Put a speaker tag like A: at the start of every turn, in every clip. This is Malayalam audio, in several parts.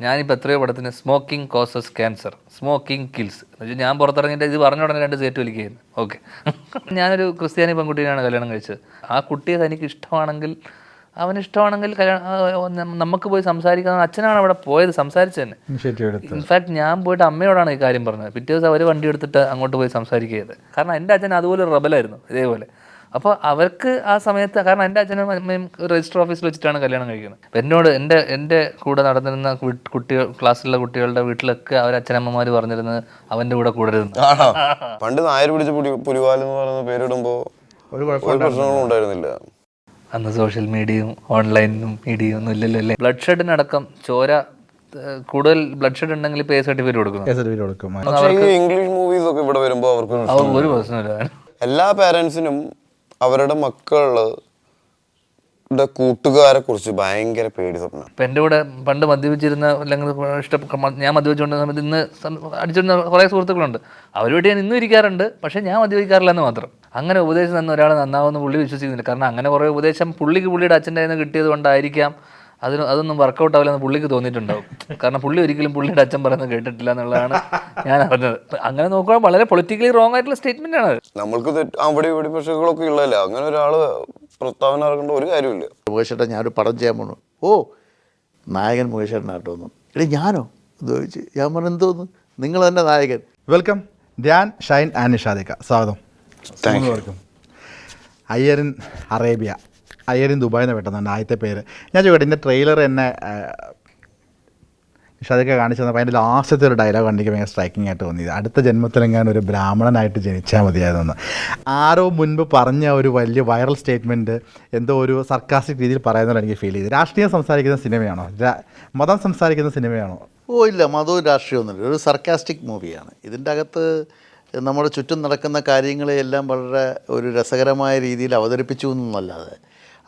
A: ഞാനിപ്പോൾ എത്രയോ പടത്തിന് smoking causes cancer smoking kills എന്ന് വെച്ചാൽ ഞാൻ പുറത്തിറങ്ങിയിട്ട് ഇത് പറഞ്ഞ ഉടനെ രണ്ട് സേറ്റ് വലിക്കുകയായിരുന്നു. ഓക്കെ ഞാനൊരു ക്രിസ്ത്യാനി പെൺകുട്ടിയാണ് കല്യാണം കഴിച്ചത്. ആ കുട്ടിയെ തനിക്ക് ഇഷ്ടമാണെങ്കിൽ അവന് ഇഷ്ടമാണെങ്കിൽ കല്യാണം നമുക്ക് പോയി സംസാരിക്കാൻ അച്ഛനാണ് അവിടെ പോയത് സംസാരിച്ചു തന്നെ. ഇൻഫാക്ട് ഞാൻ പോയിട്ട് അമ്മയോടാണ് ഈ കാര്യം പറഞ്ഞത്. പിറ്റേ ദിവസം അവർ വണ്ടി എടുത്തിട്ട് അങ്ങോട്ട് പോയി സംസാരിക്കുകയത് കാരണം എന്റെ അച്ഛൻ അതുപോലെ റബലായിരുന്നു ഇതേപോലെ. അപ്പോൾ അവർക്ക് ആ സമയത്ത് കാരണം എന്റെ അച്ഛനും അമ്മയും രജിസ്റ്റർ ഓഫീസിൽ വെച്ചിട്ടാണ് കല്യാണം കഴിക്കുന്നത്. അപ്പം എന്നോട് എന്റെ എന്റെ കൂടെ നടന്നിരുന്ന കുട്ടികൾ ക്ലാസ്സിലുള്ള കുട്ടികളുടെ വീട്ടിലൊക്കെ അവർ അച്ഛനമ്മമാർ പറഞ്ഞിരുന്നത് അവന്റെ കൂടെ കൂടരുതെന്ന്.
B: ആണോ? പണ്ട് നായർ പിടിച്ച പുലി പുലിവാൽ എന്ന് പറയുന്ന പേരിടുമ്പോൾ
C: ഒരു
B: ഒരു പ്രശ്നങ്ങളും ഉണ്ടായിരുന്നില്ല.
A: അന്ന് സോഷ്യൽ മീഡിയയും ഓൺലൈനും മീഡിയയും ഒന്നും ഇല്ലല്ലോ അല്ലേ? ബ്ലഡ് ഷെഡിനടക്കം ചോര കൂടുതൽ ബ്ലഡ് ഷെഡ് ഉണ്ടെങ്കിൽ പേ സർട്ടിഫിക്കറ്റ്
C: കൊടുക്കും.
B: ഈ ഇംഗ്ലീഷ് മൂവീസ് ഒക്കെ ഇവിടെ വരുമ്പോൾ അവർക്ക് ഒരു
A: അവർ ഒരു പ്രശ്നമില്ല.
B: എല്ലാ പേരൻസിനും അവരുടെ മക്കളുടെ കൂട്ടുകാരെ കുറിച്ച് ഭയങ്കര പേടി സ്വപ്നം.
A: ഇപ്പം എന്റെ കൂടെ പണ്ട് മദ്യപിച്ചിരുന്ന അല്ലെങ്കിൽ ഇഷ്ട ഞാൻ മദ്യപിച്ചുകൊണ്ടിരുന്ന സമയത്ത് ഇന്ന് അടിച്ചിരുന്ന കുറേ സുഹൃത്തുക്കളുണ്ട്. അവരുമായിട്ട് ഞാൻ ഇന്നും ഇരിക്കാറുണ്ട് പക്ഷേ ഞാൻ മദ്യപിക്കാറില്ല എന്ന് മാത്രം. അങ്ങനെ ഉപദേശം തന്ന ഒരാൾ നന്നാവുമെന്ന് പുള്ളി വിശ്വസിക്കുന്നില്ല. കാരണം അങ്ങനെ കുറേ ഉപദേശം പുള്ളിക്ക് പുള്ളിയുടെ അച്ഛന്റെ കിട്ടിയത് കൊണ്ടായിരിക്കാം. അതിന് അതൊന്നും വർക്കൗട്ട് ആവില്ലെന്ന് പുള്ളിക്ക് തോന്നിയിട്ടുണ്ടാവും. കാരണം പുള്ളി ഒരിക്കലും പുള്ളിയുടെ അച്ഛൻ പറയുന്നത് കേട്ടിട്ടില്ല എന്നുള്ളതാണ് ഞാൻ അറിഞ്ഞത്. അങ്ങനെ നോക്കുമ്പോൾ വളരെ പൊളിറ്റിക്കലി റോങ് ആയിട്ടുള്ള സ്റ്റേറ്റ്മെന്റ് ആണ്
B: നമ്മൾക്ക് അവിടെ ഇവിടെ പ്രശ്നങ്ങളൊക്കെ ഉള്ളതല്ല? അങ്ങനെ ഒരാൾ പ്രസ്താവന ഇറക്കേണ്ട ഒരു കാര്യമില്ല
D: മുകേഷേട്ടൻ ഞാനൊരു പടം ചെയ്യാൻ പോണു. ഓ നായകൻ മുകേഷേട്ടനാട്ടോ ഒന്ന് എടേ ഞാനോ? എന്ന് ചോദിച്ചു. ഞാൻ പറഞ്ഞു എന്തോന്ന് നിങ്ങൾ തന്നെ നായകൻ.
C: വെൽക്കം. ധ്യാൻ ഷൈൻ ആൻഡ് നിഷാദിക്ക. സ്വാഗതം.
B: താങ്ക് യു
C: വെൽക്കം അയ്യരൻ അറേബ്യ. അയ്യരൻ ദുബായിൽ നിന്ന് പെട്ടെന്നുണ്ട് ആദ്യത്തെ പേര്. ഞാൻ ചോദിക്കട്ടെ ഇതിന്റെ ട്രെയിലർ എന്നെ പക്ഷെ അതൊക്കെ കാണിച്ചു തന്നപ്പോൾ അതിന്റെ ലാസ്റ്റത്തെ ഒരു ഡയലോഗ് എനിക്ക് ഭയങ്കര സ്ട്രൈക്കിംഗ് ആയിട്ട് തോന്നിയത് അടുത്ത ജന്മത്തിലെങ്ങാനും ഒരു ബ്രാഹ്മണനായിട്ട് ജനിച്ചാൽ മതിയായിരുന്നു ആരോ മുൻപ് പറഞ്ഞ ഒരു വലിയ വൈറൽ സ്റ്റേറ്റ്മെന്റ് എന്തോ ഒരു സർക്കാസ്റ്റിക് രീതിയിൽ പറയുന്നതാണ് എനിക്ക് ഫീൽ ചെയ്ത്. രാഷ്ട്രീയം സംസാരിക്കുന്ന സിനിമയാണോ? മതം സംസാരിക്കുന്ന സിനിമയാണോ?
D: ഓ ഇല്ല മതവും രാഷ്ട്രീയമൊന്നുമില്ല. ഒരു സർക്കാസ്റ്റിക് മൂവിയാണ് ഇതിന്റെ അകത്ത് നമ്മുടെ ചുറ്റും നടക്കുന്ന കാര്യങ്ങളെയെല്ലാം വളരെ ഒരു രസകരമായ രീതിയിൽ അവതരിപ്പിച്ചു എന്നല്ലാതെ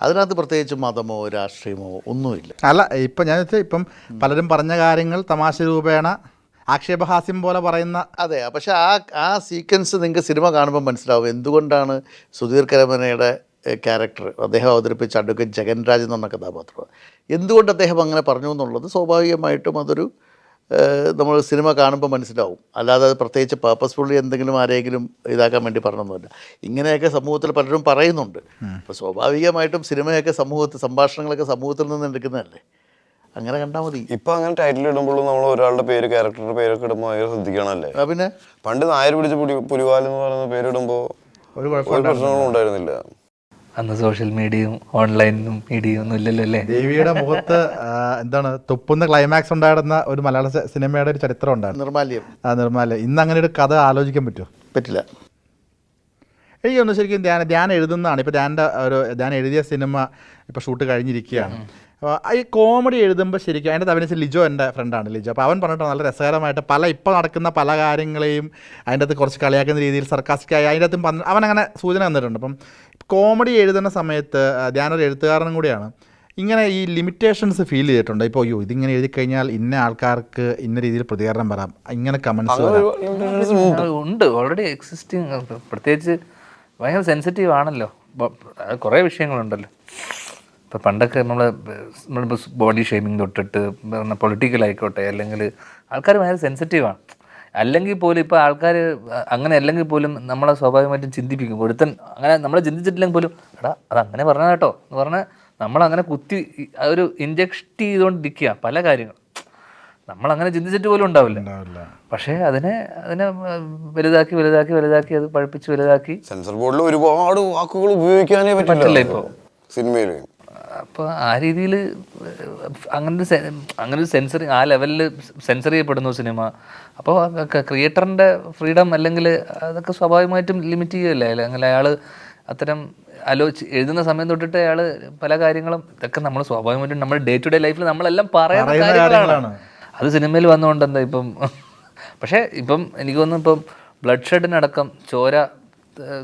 D: അതിനകത്ത് പ്രത്യേകിച്ച് മതമോ രാഷ്ട്രീയമോ ഒന്നുമില്ല.
C: അല്ല ഇപ്പം ഞാൻ വെച്ചാൽ ഇപ്പം പലരും പറഞ്ഞ കാര്യങ്ങൾ തമാശ രൂപേണ ആക്ഷേപഹാസ്യം പോലെ പറയുന്ന
D: അതെ പക്ഷേ ആ ആ സീക്വൻസ് നിങ്ങൾക്ക് സിനിമ കാണുമ്പോൾ മനസ്സിലാവും എന്തുകൊണ്ടാണ് സുധീർ കരമനയുടെ ക്യാരക്ടർ അദ്ദേഹം അവതരിപ്പിച്ച അഡ്വക്കേറ്റ് ജഗൻരാജ് എന്ന പറഞ്ഞ കഥാപാത്രം. എന്തുകൊണ്ട് അദ്ദേഹം അങ്ങനെ പറഞ്ഞു എന്നുള്ളത് സ്വാഭാവികമായിട്ടും അതൊരു നമ്മൾ സിനിമ കാണുമ്പോൾ മനസ്സിലാവും. അല്ലാതെ അത് പ്രത്യേകിച്ച് പേർപ്പസ്ഫുള്ളി എന്തെങ്കിലും ആരെങ്കിലും ഇതാക്കാൻ വേണ്ടി പറഞ്ഞൊന്നുമില്ല. ഇങ്ങനെയൊക്കെ സമൂഹത്തിൽ പലരും പറയുന്നുണ്ട്. അപ്പോൾ സ്വാഭാവികമായിട്ടും സിനിമയൊക്കെ സമൂഹത്തിൽ സംഭാഷണങ്ങളൊക്കെ സമൂഹത്തിൽ നിന്ന് എടുക്കുന്നതല്ലേ? അങ്ങനെ കണ്ടാൽ മതി.
B: ഇപ്പൊ അങ്ങനെ ടൈറ്റിൽ ഇടുമ്പോഴും നമ്മൾ ഒരാളുടെ പേര് ക്യാരക്ടറുടെ പേരൊക്കെ ഇടുമ്പോൾ ഭയങ്കര ശ്രദ്ധിക്കണമല്ലേ?
D: പിന്നെ?
B: പണ്ട് നായർ പിടിച്ച പുലിവാലെന്ന് പുലിവാൽ എന്ന് പറയുന്ന പേരിടുമ്പോൾ
C: ഒരു
B: ഒരു പ്രശ്നങ്ങളും ഉണ്ടായിരുന്നില്ല.
A: അന്ന് സോഷ്യൽ മീഡിയയും ഓൺലൈനും മീഡിയയും ഒന്നും ഇല്ലല്ലോ അല്ലേ?
C: ദേവിയുടെ മുഖത്ത് എന്താണ് തുപ്പുന്ന ക്ലൈമാക്സ് ഉണ്ടായിരുന്ന ഒരു മലയാള സിനിമയുടെ ഒരു ചരിത്രം ഉണ്ടായിരുന്നു.
D: നിർമാല്യം.
C: ആ നിർമാല്യം. ഇന്ന് അങ്ങനെ ഒരു കഥ ആലോചിക്കാൻ പറ്റുമോ
D: പറ്റില്ല.
C: എനിക്ക് ഒന്ന് ശരിക്കും ധ്യാനം ധ്യാനം എഴുതുന്നതാണ്. ഇപ്പോൾ ധ്യാന്റെ ഒരു ധ്യാൻ എഴുതിയ സിനിമ ഇപ്പോൾ ഷൂട്ട് കഴിഞ്ഞിരിക്കുകയാണ്. ഈ കോമഡി എഴുതുമ്പോൾ ശരിക്കും അതിന്റെ അഭിനയിച്ച ലിജോ എന്റെ ഫ്രണ്ടാണ് ലിജോ. അപ്പോൾ അവൻ പറഞ്ഞിട്ട് നല്ല രസകരമായിട്ട് പല ഇപ്പോൾ നടക്കുന്ന പല കാര്യങ്ങളെയും അതിന്റെ അകത്ത് കുറച്ച് കളിയാക്കുന്ന രീതിയിൽ സർക്കാസ്റ്റിക്കായി അതിന്റെ അകത്തും അവൻ അങ്ങനെ സൂചന തന്നിട്ടുണ്ട്. അപ്പം കോമഡി എഴുതുന്ന സമയത്ത് ഞാനൊരു എഴുത്തുകാരനും കൂടിയാണ്. ഇങ്ങനെ ഈ ലിമിറ്റേഷൻസ് ഫീൽ ചെയ്തിട്ടുണ്ട്. ഇപ്പോൾ അയ്യോ ഇതിങ്ങനെ എഴുതി കഴിഞ്ഞാൽ ഇന്ന ആൾക്കാർക്ക് ഇന്ന രീതിയിൽ പ്രതികരണം വരാം. ഇങ്ങനെ കമൻസ്
B: ഉണ്ട്.
A: ഓൾറെഡി എക്സിസ്റ്റിംഗ് പ്രത്യേകിച്ച് ഭയങ്കര സെൻസിറ്റീവ് ആണല്ലോ. കുറേ വിഷയങ്ങളുണ്ടല്ലോ. ഇപ്പം പണ്ടൊക്കെ നമ്മൾ നമ്മളിപ്പോൾ ബോഡി ഷേമിങ് തൊട്ടിട്ട് പൊളിറ്റിക്കൽ ആയിക്കോട്ടെ അല്ലെങ്കിൽ ആൾക്കാർ ഭയങ്കര സെൻസിറ്റീവാണ് അല്ലെങ്കിൽ പോലും ഇപ്പോൾ ആൾക്കാർ അങ്ങനെ അല്ലെങ്കിൽ പോലും നമ്മളെ സ്വാഭാവികമായിട്ടും ചിന്തിപ്പിക്കും. ഒരുത്തൻ അങ്ങനെ നമ്മളെ ചിന്തിച്ചിട്ടില്ലെങ്കിൽ പോലും എടാ അത് അങ്ങനെ പറഞ്ഞ കേട്ടോ എന്ന് പറഞ്ഞാൽ നമ്മളങ്ങനെ കുത്തി ഒരു ഇഞ്ചക്ട് ചെയ്തുകൊണ്ടിരിക്കുക പല കാര്യങ്ങളും. നമ്മളങ്ങനെ ചിന്തിച്ചിട്ട് പോലും ഉണ്ടാവില്ല.
C: ഉണ്ടാവില്ല.
A: പക്ഷേ അതിനെ അതിനെ വലുതാക്കി വലുതാക്കി വലുതാക്കി അത് പഴിപ്പിച്ച് വലുതാക്കി
B: സെൻസർ ബോർഡിൽ ഒരുപാട് വാക്കുകൾ ഉപയോഗിക്കാനേ
A: പറ്റില്ല.
B: ഇപ്പോൾ
A: ഇപ്പൊ.
B: സിനിമയിൽ
A: അപ്പോൾ ആ രീതിയിൽ അങ്ങനെ സെ- അങ്ങനെ ഒരു സെൻസറി ആ ലെവലിൽ സെൻസർ ചെയ്യപ്പെടുന്നു സിനിമ. അപ്പോൾ ക്രിയേറ്ററിന്റെ ഫ്രീഡം അല്ലെങ്കിൽ അതൊക്കെ സ്വാഭാവികമായിട്ടും ലിമിറ്റ് ചെയ്യുകയല്ലേ? അല്ലെങ്കിൽ അയാൾ അത്തരം ആലോചിച്ച് എഴുതുന്ന സമയം തൊട്ടിട്ട് അയാൾ പല കാര്യങ്ങളും ഇതൊക്കെ നമ്മൾ സ്വാഭാവികമായിട്ടും നമ്മുടെ ഡേ ടു ഡേ ലൈഫിൽ നമ്മളെല്ലാം പറയുന്ന കാര്യങ്ങളാണ്. അത് സിനിമയിൽ വന്നുകൊണ്ട് എന്താ ഇപ്പം? പക്ഷേ ഇപ്പം എനിക്ക് തോന്നുന്നു ഇപ്പം ബ്ലഡ് ഷെഡിനടക്കം ചോര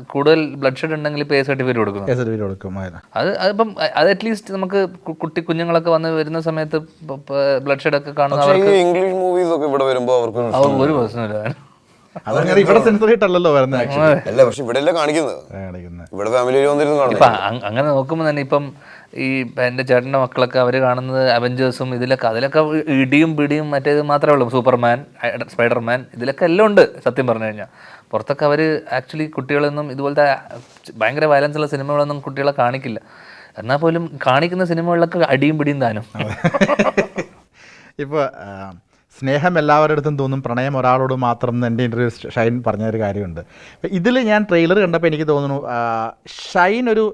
A: കൂടുതൽ ബ്ലഡ് ഷെഡ് ഉണ്ടെങ്കിൽ പേ സർട്ടിഫിക്കറ്റ് കൊടുക്കുന്നു
C: സർട്ടിഫിക്കറ്റ് കൊടുക്കും
A: അത് അതിപ്പം അത് അറ്റ്ലീസ്റ്റ് നമുക്ക് കുട്ടി കുഞ്ഞുങ്ങളൊക്കെ വന്ന് വരുന്ന സമയത്ത് ബ്ലഡ് ഷെഡ് ഒക്കെ കാണുന്ന അവർക്ക്
B: ഇംഗ്ലീഷ് മൂവീസ് ഒക്കെ ഇവിടെ വരുമ്പോൾ അവർക്ക് ഒരു
A: അവർ ഒരു പ്രശ്നമില്ല
C: അതങ്ങനെ ഇവിടെ സെൻസർ ഹിട്ടല്ലല്ലോ വരുന്നത്
B: അല്ല പക്ഷെ ഇവിടെ കാണിക്കുന്നത്? ഇവിടെ ഫാമിലിയിൽ വന്നിരുന്ന്
A: അങ്ങനെ നോക്കുമ്പോൾ തന്നെ ഇപ്പം ഈ എന്റെ ചേട്ടന്റെ മക്കളൊക്കെ അവർ കാണുന്നത് അവഞ്ചേഴ്സും ഇതിലൊക്കെ അതിലൊക്കെ ഇടിയും പിടിയും മറ്റേത് മാത്രമേ ഉള്ളൂ. സൂപ്പർമാൻ സ്പൈഡർമാൻ ഇതിലൊക്കെ എല്ലാം ഉണ്ട് സത്യം പറഞ്ഞു കഴിഞ്ഞാൽ. പുറത്തൊക്കെ അവർ ആക്ച്വലി കുട്ടികളൊന്നും ഇതുപോലത്തെ ഭയങ്കര വയലൻസ് ഉള്ള സിനിമകളൊന്നും കുട്ടികളെ കാണിക്കില്ല. എന്നാൽ പോലും കാണിക്കുന്ന സിനിമകളിലൊക്കെ അടിയും പിടിയും താനും.
C: ഇപ്പോൾ സ്നേഹം എല്ലാവരുടെ അടുത്തും തോന്നും പ്രണയം ഒരാളോട് മാത്രം എന്റെ ഇന്റർവ്യൂ ഷൈൻ പറഞ്ഞൊരു കാര്യമുണ്ട്. ഇതിൽ ഞാൻ ട്രെയിലർ കണ്ടപ്പോൾ എനിക്ക് തോന്നുന്നു ഷൈൻ ഒരു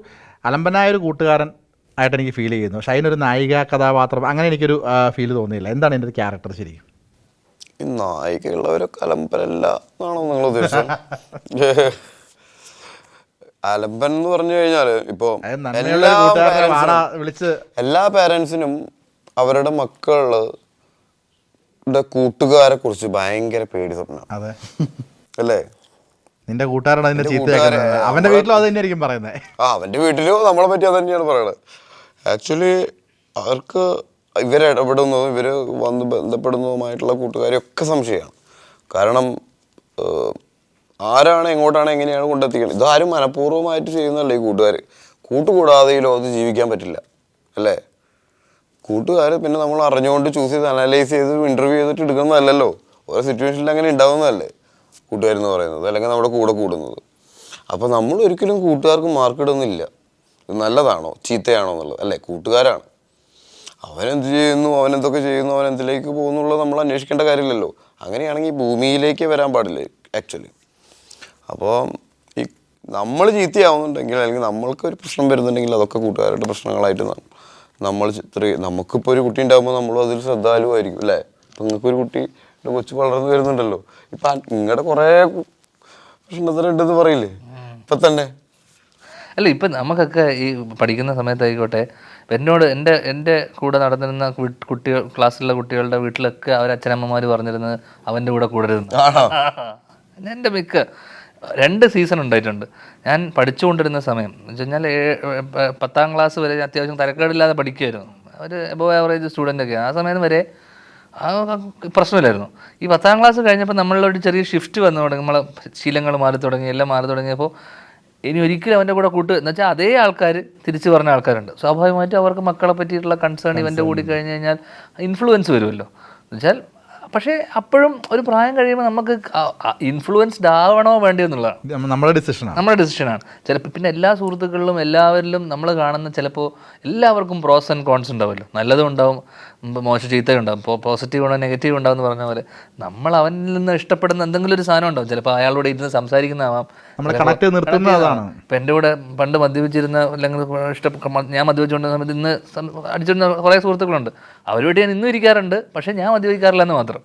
C: അലമ്പനായ ഒരു കൂട്ടുകാരൻ ആയിട്ട് എനിക്ക് ഫീൽ ചെയ്യുന്നു. ഷൈൻ ഒരു നായിക കഥാപാത്രം അങ്ങനെ എനിക്കൊരു ഫീൽ തോന്നിയില്ല. എന്താണ് എന്റെ ഒരു ക്യാരക്ടർ ശരിക്കും?
B: ഈ നായികയുള്ളവരൊക്കെ അലമ്പനല്ല എന്നാണോ നിങ്ങൾ ഉദ്ദേശിച്ചത്? അലമ്പൻ എന്ന് പറഞ്ഞു കഴിഞ്ഞാൽ ഇപ്പൊ എല്ലാ
C: വിളിച്ച്
B: എല്ലാ പാരൻസിനും അവരുടെ മക്കളുടെ കൂട്ടുകാരെ കുറിച്ച് ഭയങ്കര പേടി സ്വപ്നം.
C: അതെ.
B: അല്ലേ?
C: നിന്റെ കൂട്ടുകാരാണ് അതിന്റെ അവന്റെ വീട്ടിലും അത് തന്നെയായിരിക്കും പറയുന്നത്.
B: ആ അവന്റെ വീട്ടിലും നമ്മളെ പറ്റി അത് തന്നെയാണ് പറയണത്. ആക്ച്വലി അവർക്ക് ഇവരിടപെടുന്നതും ഇവർ വന്ന് ബന്ധപ്പെടുന്നതുമായിട്ടുള്ള കൂട്ടുകാരെയൊക്കെ സംശയമാണ്. കാരണം ആരാണ് എങ്ങോട്ടാണ് എങ്ങനെയാണ് കൊണ്ടെത്തിക്കുന്നത് ഇതാരും മനഃപൂർവമായിട്ട് ചെയ്യുന്നതല്ല ഈ കൂട്ടുകാർ കൂട്ടുകൂടാതെ ഈ ലോകത്ത് ജീവിക്കാൻ പറ്റില്ല. അല്ലേ? കൂട്ടുകാർ പിന്നെ നമ്മൾ അറിഞ്ഞുകൊണ്ട് ചൂസ് ചെയ്ത് അനലൈസ് ചെയ്ത് ഇന്റർവ്യൂ ചെയ്തിട്ട് എടുക്കുന്നതല്ലല്ലോ. ഓരോ സിറ്റുവേഷനിൽ അങ്ങനെ ഉണ്ടാവുന്നതല്ലേ കൂട്ടുകാരെന്ന് പറയുന്നത്. അല്ലെങ്കിൽ നമ്മുടെ കൂടെ കൂടുന്നത്. അപ്പോൾ നമ്മൾ ഒരിക്കലും കൂട്ടുകാർക്ക് മാർക്ക് ഇടുന്നില്ല. ഇത് നല്ലതാണോ? ചീത്തയാണോ എന്നുള്ളത്? അല്ലേ? കൂട്ടുകാരാണ്. അവനെന്ത് ചെയ്യുന്നു? അവനെന്തൊക്കെ ചെയ്യുന്നു? അവൻ എന്തിലേക്ക് പോകുന്നുള്ളത് നമ്മൾ അന്വേഷിക്കേണ്ട കാര്യമില്ലല്ലോ. അങ്ങനെയാണെങ്കിൽ ഭൂമിയിലേക്ക് വരാൻ പാടില്ല ആക്ച്വലി അപ്പോൾ ഈ നമ്മൾ ചീത്തയാവുന്നുണ്ടെങ്കിൽ അല്ലെങ്കിൽ നമ്മൾക്ക് ഒരു പ്രശ്നം വരുന്നുണ്ടെങ്കിൽ അതൊക്കെ കൂട്ടുകാരുടെ പ്രശ്നങ്ങളായിട്ട് നമ്മൾ ചിത്ര നമുക്കിപ്പോൾ ഒരു കുട്ടി ഉണ്ടാകുമ്പോൾ നമ്മളും അതിൽ ശ്രദ്ധാലുവായിരിക്കും അല്ലേ? ഇപ്പം നിങ്ങൾക്കൊരു കുട്ടി കൊച്ചു വളർന്നു വരുന്നുണ്ടല്ലോ. ഇപ്പം നിങ്ങളുടെ കുറേ പ്രശ്നത്തിനുണ്ടെന്ന് പറയില്ലേ? ഇപ്പം തന്നെ.
A: അല്ല ഇപ്പം നമുക്കൊക്കെ ഈ പഠിക്കുന്ന സമയത്തായിക്കോട്ടെ എന്നോട് എന്റെ എന്റെ കൂടെ നടന്നിരുന്ന കുട്ടികൾ ക്ലാസ്സിലുള്ള കുട്ടികളുടെ വീട്ടിലൊക്കെ അവർ അച്ഛനമ്മമാർ പറഞ്ഞിരുന്നത് അവന്റെ കൂടെ കൂടരുതെന്ന്. എന്റെ മിക്ക രണ്ട് സീസൺ ഉണ്ടായിട്ടുണ്ട്. ഞാൻ പഠിച്ചുകൊണ്ടിരുന്ന സമയം എന്ന് വെച്ച് കഴിഞ്ഞാൽ പത്താം ക്ലാസ് വരെ ഞാൻ അത്യാവശ്യം തരക്കേടില്ലാതെ പഠിക്കുമായിരുന്നു ഒരു എബോ ആവറേജ് സ്റ്റുഡന്റ് ഒക്കെ. ആ സമയം വരെ ആ പ്രശ്നമില്ലായിരുന്നു. ഈ പത്താം ക്ലാസ് കഴിഞ്ഞപ്പോൾ നമ്മളിലൊരു ചെറിയ ഷിഫ്റ്റ് വന്നു തുടങ്ങി. നമ്മളെ ശീലങ്ങൾ മാറി തുടങ്ങി എല്ലാം മാറി തുടങ്ങിയപ്പോൾ ഇനി ഒരിക്കലും അവന്റെ കൂടെ കൂട്ട്. എന്ന് വെച്ചാൽ അതേ ആൾക്കാർ തിരിച്ചു പറഞ്ഞ ആൾക്കാരുണ്ട്. സ്വാഭാവികമായിട്ടും അവർക്ക് മക്കളെ പറ്റിയിട്ടുള്ള കൺസേൺ ഇവന്റെ കൂടി കഴിഞ്ഞ് കഴിഞ്ഞാൽ ഇൻഫ്ലുവൻസ് വരുമല്ലോ. എന്നുവെച്ചാൽ പക്ഷേ അപ്പോഴും ഒരു പ്രായം കഴിയുമ്പോൾ നമുക്ക് ഇൻഫ്ലുവൻസ്ഡ് ആവണോ വേണ്ടി എന്നുള്ളതാണ്.
C: നമ്മുടെ ഡിസിഷനാണ്
A: നമ്മുടെ ഡിസിഷനാണ് ചിലപ്പോൾ പിന്നെ എല്ലാ സുഹൃത്തുക്കളിലും എല്ലാവരിലും നമ്മൾ കാണുന്ന ചിലപ്പോൾ എല്ലാവർക്കും പ്രോസ് ആൻഡ് കോൺസ് ഉണ്ടാവുമല്ലോ നല്ലതും ഉണ്ടാവും മോശം ചീത്ത ഉണ്ടാവും. ഇപ്പോൾ പോസിറ്റീവ് ഉണ്ടോ നെഗറ്റീവ് ഉണ്ടാവും എന്ന് പറഞ്ഞ പോലെ നമ്മൾ അവനിൽ നിന്ന് ഇഷ്ടപ്പെടുന്ന എന്തെങ്കിലും ഒരു സാധനം ഉണ്ടാവും. ചിലപ്പോൾ അയാളോട് ഇരുന്ന് സംസാരിക്കുന്നതാവാം.
C: കണക്ട്
A: ഇപ്പം എന്റെ കൂടെ പണ്ട് മദ്യപിച്ചിരുന്ന അല്ലെങ്കിൽ ഇഷ്ട ഞാൻ മദ്യപിച്ചുകൊണ്ട സമയത്ത് ഇന്ന് അടിച്ചിരുന്ന കുറേ സുഹൃത്തുക്കളുണ്ട്. അവരുമായിട്ട് ഞാൻ ഇന്നും ഇരിക്കാറുണ്ട്. പക്ഷേ ഞാൻ മദ്യപിക്കാറില്ല എന്ന് മാത്രം.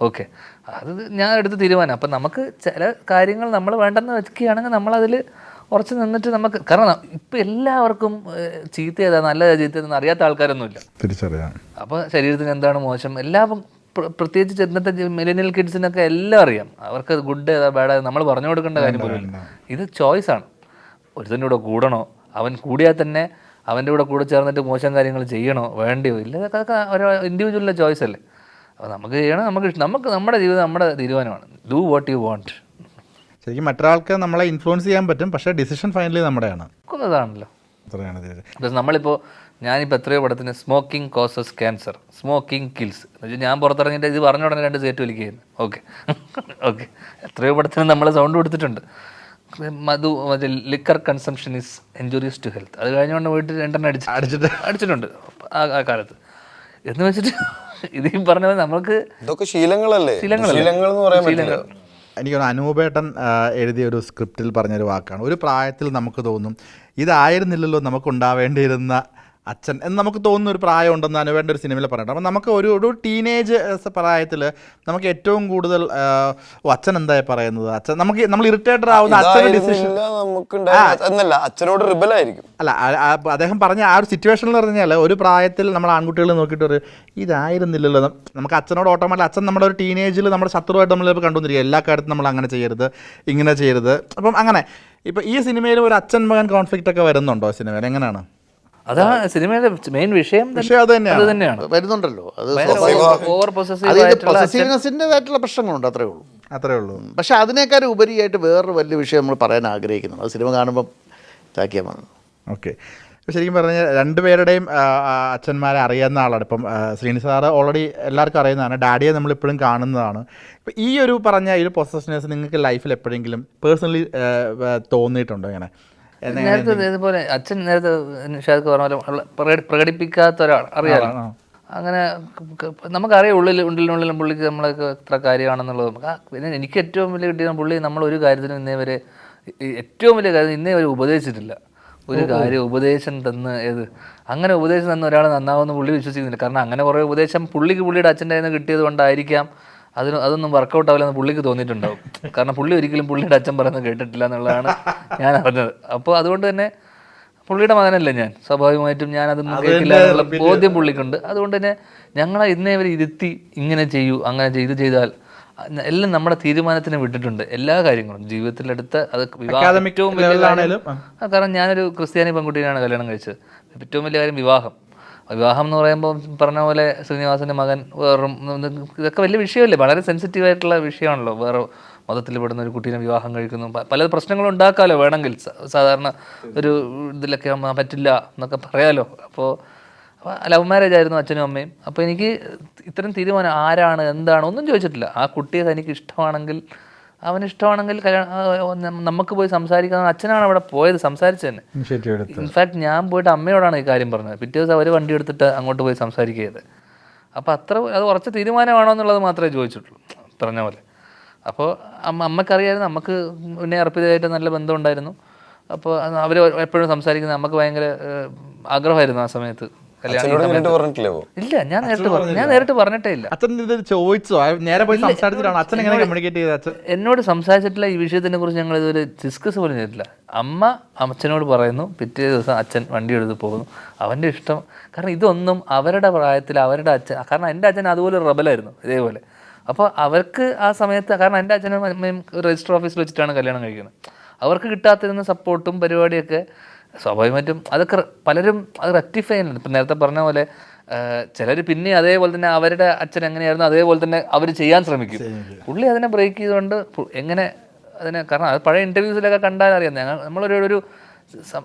A: ഓക്കെ. അത് ഞാൻ എടുത്ത് തീരുമാനം. അപ്പം നമുക്ക് ചില കാര്യങ്ങൾ നമ്മൾ വേണ്ടെന്ന് വെക്കുകയാണെങ്കിൽ നമ്മളതിൽ ഉറച്ച് നിന്നിട്ട് നമുക്ക് കാരണം ഇപ്പം എല്ലാവർക്കും ചീത്ത ഏതാ നല്ല ചീത്ത ഏതാന്ന് അറിയാത്ത ആൾക്കാരൊന്നുമില്ല.
C: തിരിച്ചറിയാം.
A: അപ്പോൾ ശരീരത്തിന് എന്താണ് മോശം? എല്ലാവരും പ്ര- പ്രത്യേകിച്ച് ഇന്നത്തെ മിലനിയൽ കിഡ്സിനൊക്കെ എല്ലാം അറിയാം. അവർക്ക് ഗുഡ് ഏതാ ബാഡ് നമ്മൾ പറഞ്ഞു കൊടുക്കേണ്ട കാര്യം പോലും ഇത് ചോയ്സ് ആണ്. ഒരുത്തന്റെ കൂടെ കൂടണോ? അവൻ കൂടിയാൽ തന്നെ അവന്റെ കൂടെ കൂടെ ചേർന്നിട്ട് മോശം കാര്യങ്ങൾ ചെയ്യണോ? വേണ്ടയോ? ഇല്ല അതൊക്കെ ഓരോ ഇൻഡിവിജ്വലിന്റെ ചോയ്സ് അല്ലേ? അപ്പോൾ നമുക്ക് ചെയ്യണം നമുക്ക് നമുക്ക് നമ്മുടെ ജീവിതം നമ്മുടെ തീരുമാനമാണ്. ഡു വാട്ട് യു വാണ്ട്
C: ശരിക്കും മറ്റൊരാൾക്ക് നമ്മളെ ഇൻഫ്ലുവൻസ് ചെയ്യാൻ പറ്റും പക്ഷേ ഡിസിഷൻ ഫൈനലി നമ്മുടെയാണ്.
A: അതാണല്ലോ
C: അത്രയാണ് ഇത്.
A: ബിക്കോസ് നമ്മളിപ്പോൾ ഞാനിപ്പോൾ എത്രയോ പടത്തിന് smoking causes cancer smoking kills എന്ന് വെച്ചാൽ ഞാൻ പുറത്തിറങ്ങിയിട്ട് ഇത് പറഞ്ഞ ഉടനെ രണ്ട് സേറ്റ് വലിക്കുകയായിരുന്നു. ഓക്കെ ഓക്കെ എത്രയോ പടത്തിന് നമ്മൾ സൗണ്ട് കൊടുത്തിട്ടുണ്ട്. മധു മറ്റേ liquor consumption is injurious to health അത് കഴിഞ്ഞുകൊണ്ട് വീട്ടിൽ രണ്ടെണ്ണം അടിച്ച്
C: അടിച്ചിട്ട്.
A: അടിച്ചിട്ടുണ്ട്. ആ ആ കാലത്ത്. എന്ന് വെച്ചിട്ട് ഇത് പറഞ്ഞത് നമ്മൾക്ക്
B: ഇതൊക്കെ ശീലങ്ങളല്ലേ?
A: ശീലങ്ങളല്ലേ?
B: ശീലങ്ങൾ.
C: എനിക്ക് അനൂപേട്ടൻ എഴുതിയ ഒരു സ്ക്രിപ്റ്റിൽ പറഞ്ഞൊരു വാക്കാണ്. ഒരു പ്രായത്തിൽ നമുക്ക് തോന്നും ഇതായിരുന്നില്ലല്ലോ നമുക്കുണ്ടാവേണ്ടിയിരുന്ന അച്ഛൻ എന്ന് നമുക്ക് തോന്നുന്ന ഒരു പ്രായം ഉണ്ടെന്ന് അനുവേണ്ട ഒരു സിനിമയിൽ പറഞ്ഞിട്ട് അപ്പം നമുക്ക് ഒരു ഒരു ടീനേജ് പ്രായത്തിൽ നമുക്ക് ഏറ്റവും കൂടുതൽ ഓ അച്ഛൻ എന്തായി പറയുന്നത്? അച്ഛൻ നമുക്ക് നമ്മൾ ഇറിറ്റേറ്റഡ് ആവുന്ന അച്ഛന്റെ ഡിസിഷൻ
B: എന്നല്ല അച്ഛനോട് റിബലായിരിക്കും.
C: അല്ല അദ്ദേഹം പറഞ്ഞ ആ ഒരു സിറ്റുവേഷൻ എന്ന് പറഞ്ഞാൽ ഒരു പ്രായത്തിൽ നമ്മൾ ആൺകുട്ടികൾ നോക്കിയിട്ട് ഒരു ഇതായിരുന്നില്ലല്ലോ. നമുക്ക് അച്ഛനോട് ഓട്ടോമാറ്റിക് അച്ഛൻ നമ്മുടെ ഒരു ടീനേജിൽ നമ്മുടെ ശത്രുവായിട്ട് നമ്മളിപ്പോൾ കണ്ടുവന്നിരിക്കുക എല്ലാ കാര്യത്തിലും നമ്മൾ അങ്ങനെ ചെയ്യരുത് ഇങ്ങനെ ചെയ്യരുത്. അപ്പം അങ്ങനെ ഇപ്പം ഈ സിനിമയിൽ ഒരു അച്ഛൻ മകൻ കോൺഫ്ലിക്റ്റ് ഒക്കെ വരുന്നുണ്ടോ സിനിമയിൽ? എങ്ങനെയാണ്?
A: അതാണ് സിനിമയുടെ മെയിൻ വിഷയം
C: അത് തന്നെയാണ്.
A: അത്
D: വരുന്നുണ്ടല്ലോ. അത്
A: ഓവർ
D: പൊസസീവ്നെസ്സിന്റെതായിട്ടുള്ള പ്രശ്നങ്ങളുണ്ട് അത്രേ ഉള്ളൂ.
C: അത്രേ ഉള്ളൂ.
D: പക്ഷെ അതിനേക്കാൾ ഉപരിയായിട്ട് വേറൊരു വലിയ വിഷയം നമ്മൾ പറയാൻ ആഗ്രഹിക്കുന്നു. അത് സിനിമ കാണുമ്പോൾ ഇതാക്കിയാൽ മതി.
C: ഓക്കെ. ശരിക്കും പറഞ്ഞാൽ രണ്ടുപേരുടെയും അച്ഛന്മാരെ അറിയാവുന്ന ആളാണ്. ഇപ്പം ശ്രീനിസാർ ശ്രീനി സാറ് ഓൾറെഡി എല്ലാവർക്കും അറിയുന്നതാണ്. ഡാഡിയെ നമ്മൾ ഇപ്പോഴും കാണുന്നതാണ്. ഇപ്പം ഈ ഒരു പറഞ്ഞ ഈ ഒരു പൊസസ്നെസ് നിങ്ങൾക്ക് ലൈഫിൽ എപ്പോഴെങ്കിലും പേഴ്സണലി തോന്നിയിട്ടുണ്ടോ ഇങ്ങനെ? എന്നെ-
A: നേരത്തെ ഇതുപോലെ അച്ഛൻ നേരത്തെ ഷാദ് പറഞ്ഞ പോലെ പ്രകടിപ്പിക്കാത്ത ഒരാൾ അറിയാലോ? അങ്ങനെ നമുക്കറിയാം ഉള്ളിൽ ഉള്ളിലുള്ളിലും പുള്ളിക്ക് നമ്മളൊക്കെ എത്ര കാര്യമാണെന്നുള്ളത്. നമുക്ക് പിന്നെ എനിക്ക് ഏറ്റവും വലിയ കിട്ടിയ പുള്ളി നമ്മൾ ഒരു കാര്യത്തിനും ഇന്നേ വരെ ഏറ്റവും വലിയ കാര്യം ഇന്നേ വരെ ഉപദേശിച്ചിട്ടില്ല. ഒരു കാര്യം ഉപദേശം തന്ന് ഏത്? അങ്ങനെ ഉപദേശം തന്ന ഒരാൾ നന്നാവുമെന്ന് പുള്ളി വിശ്വസിക്കുന്നില്ല. കാരണം അങ്ങനെ കുറേ ഉപദേശം പുള്ളിക്ക് പുള്ളിയുടെ അച്ഛന്റെ കയ്യിൽ നിന്ന് കിട്ടിയത് കൊണ്ടായിരിക്കാം. അതിന് അതൊന്നും വർക്കൗട്ട് ആവില്ലെന്ന് പുള്ളിക്ക് തോന്നിയിട്ടുണ്ടാവും. കാരണം പുള്ളി ഒരിക്കലും പുള്ളിയുടെ അച്ഛൻ പറയുന്നത് കേട്ടിട്ടില്ല എന്നുള്ളതാണ് ഞാൻ അറിഞ്ഞത്. അപ്പോൾ അതുകൊണ്ട് തന്നെ പുള്ളിയുടെ മകനല്ലേ ഞാൻ. സ്വാഭാവികമായിട്ടും ഞാൻ അതൊന്നും കേൾക്കില്ല എന്നുള്ള ബോധ്യം പുള്ളിക്കുണ്ട്. അതുകൊണ്ട് തന്നെ ഞങ്ങളെ ഇന്നേ വരെ ഇരുത്തി ഇങ്ങനെ ചെയ്യൂ അങ്ങനെ ചെയ്ത് ചെയ്താൽ എല്ലാം നമ്മുടെ തീരുമാനത്തിന് വിട്ടിട്ടുണ്ട്. എല്ലാ കാര്യങ്ങളും. ജീവിതത്തിലെടുത്ത അത് വിവാഹം കാരണം ഞാനൊരു ക്രിസ്ത്യാനി പെൺകുട്ടിയാണ് കല്യാണം കഴിച്ചത്. ഏറ്റവും വലിയ കാര്യം വിവാഹം. വിവാഹം എന്ന് പറയുമ്പോൾ പറഞ്ഞ പോലെ ശ്രീനിവാസന്റെ മകൻ വേറും ഇതൊക്കെ വലിയ വിഷയമല്ലേ? വളരെ സെൻസിറ്റീവ് ആയിട്ടുള്ള വിഷയമാണല്ലോ. വേറെ മതത്തിൽ പെടുന്ന ഒരു കുട്ടീനെ വിവാഹം കഴിക്കുന്നു. പല പ്രശ്നങ്ങളും ഉണ്ടാക്കാമല്ലോ വേണമെങ്കിൽ. സാധാരണ ഒരു ഇതിലൊക്കെ പറ്റില്ല എന്നൊക്കെ പറയാലോ. അപ്പോൾ ലവ് മാരേജ് ആയിരുന്നു അച്ഛനും അമ്മയും. അപ്പോൾ എനിക്ക് ഇത്തരം തീരുമാനം ആരാണ് എന്താണ് ഒന്നും ചോദിച്ചിട്ടില്ല. ആ കുട്ടിയെ തനിക്ക് ഇഷ്ടമാണെങ്കിൽ അവന് ഇഷ്ടമാണെങ്കിൽ കല്യാണം നമുക്ക് പോയി സംസാരിക്കാൻ അച്ഛനാണ് അവിടെ പോയത് സംസാരിച്ചു തന്നെ. ഇൻഫാക്ട് ഞാൻ പോയിട്ട് അമ്മയോടാണ് ഈ കാര്യം പറഞ്ഞത്. പിറ്റേ ദിവസം അവർ വണ്ടി എടുത്തിട്ട് അങ്ങോട്ട് പോയി സംസാരിക്കുകയത് അപ്പോൾ അത്ര അത് കുറച്ച് തീരുമാനമാണോ എന്നുള്ളത് മാത്രമേ ചോദിച്ചിട്ടുള്ളൂ പറഞ്ഞ പോലെ. അപ്പോൾ അമ്മ അമ്മക്കറിയായിരുന്നു നമുക്ക് പിന്നെ അർപ്പിതമായിട്ട് നല്ല ബന്ധമുണ്ടായിരുന്നു. അപ്പോൾ അവർ എപ്പോഴും സംസാരിക്കുന്നത് നമുക്ക് ഭയങ്കര ആഗ്രഹമായിരുന്നു ആ സമയത്ത്. ഇല്ല ഞാൻ നേരിട്ട് പറഞ്ഞു ഞാൻ നേരിട്ട് പറഞ്ഞിട്ടേ ഇല്ല.
C: അച്ഛൻ ഇത് ചോദിച്ചോ? നേരെ പോയി സംസാരിച്ചിട്ടാണ്? അച്ഛൻ എങ്ങനെ കമ്മ്യൂണിക്കേറ്റ് ചെയ്ത അച്ഛൻ?
A: എന്നോട് സംസാരിച്ചിട്ടില്ല ഈ വിഷയത്തിനെ കുറിച്ച് ഞങ്ങൾ ഇതുവരെ ഡിസ്കസ് പോലും ചെയ്തിട്ടില്ല. അമ്മ അച്ഛനോട് പറയുന്നു പിറ്റേ ദിവസം അച്ഛൻ വണ്ടി എടുത്ത് പോകുന്നു. അവന്റെ ഇഷ്ടം കാരണം ഇതൊന്നും അവരുടെ പ്രായത്തിൽ അവരുടെ അച്ഛൻ കാരണം എന്റെ അച്ഛൻ അതുപോലെ റബലായിരുന്നു ഇതേപോലെ. അപ്പോൾ അവർക്ക് ആ സമയത്ത് കാരണം എന്റെ അച്ഛനും അമ്മയും രജിസ്റ്റർ ഓഫീസിൽ വെച്ചിട്ടാണ് കല്യാണം കഴിക്കുന്നത്. അവർക്ക് കിട്ടാത്തിരുന്ന സപ്പോർട്ടും പരിപാടിയൊക്കെ സ്വാഭാവികമായിട്ടും അതൊക്കെ പലരും അത് റെക്ടിഫൈ ചെയ്യുന്നുണ്ട്. ഇപ്പം നേരത്തെ പറഞ്ഞ പോലെ ചിലർ പിന്നെ അതേപോലെ തന്നെ അവരുടെ അച്ഛൻ എങ്ങനെയായിരുന്നു അതേപോലെ തന്നെ അവർ ചെയ്യാൻ ശ്രമിക്കും. പുള്ളി അതിനെ ബ്രേക്ക് ചെയ്തുകൊണ്ട് എങ്ങനെ അതിനെ കാരണം അത് പഴയ ഇന്റർവ്യൂസിലൊക്കെ കണ്ടാൽ അറിയാം. ഞങ്ങൾ നമ്മളൊരു ഒരു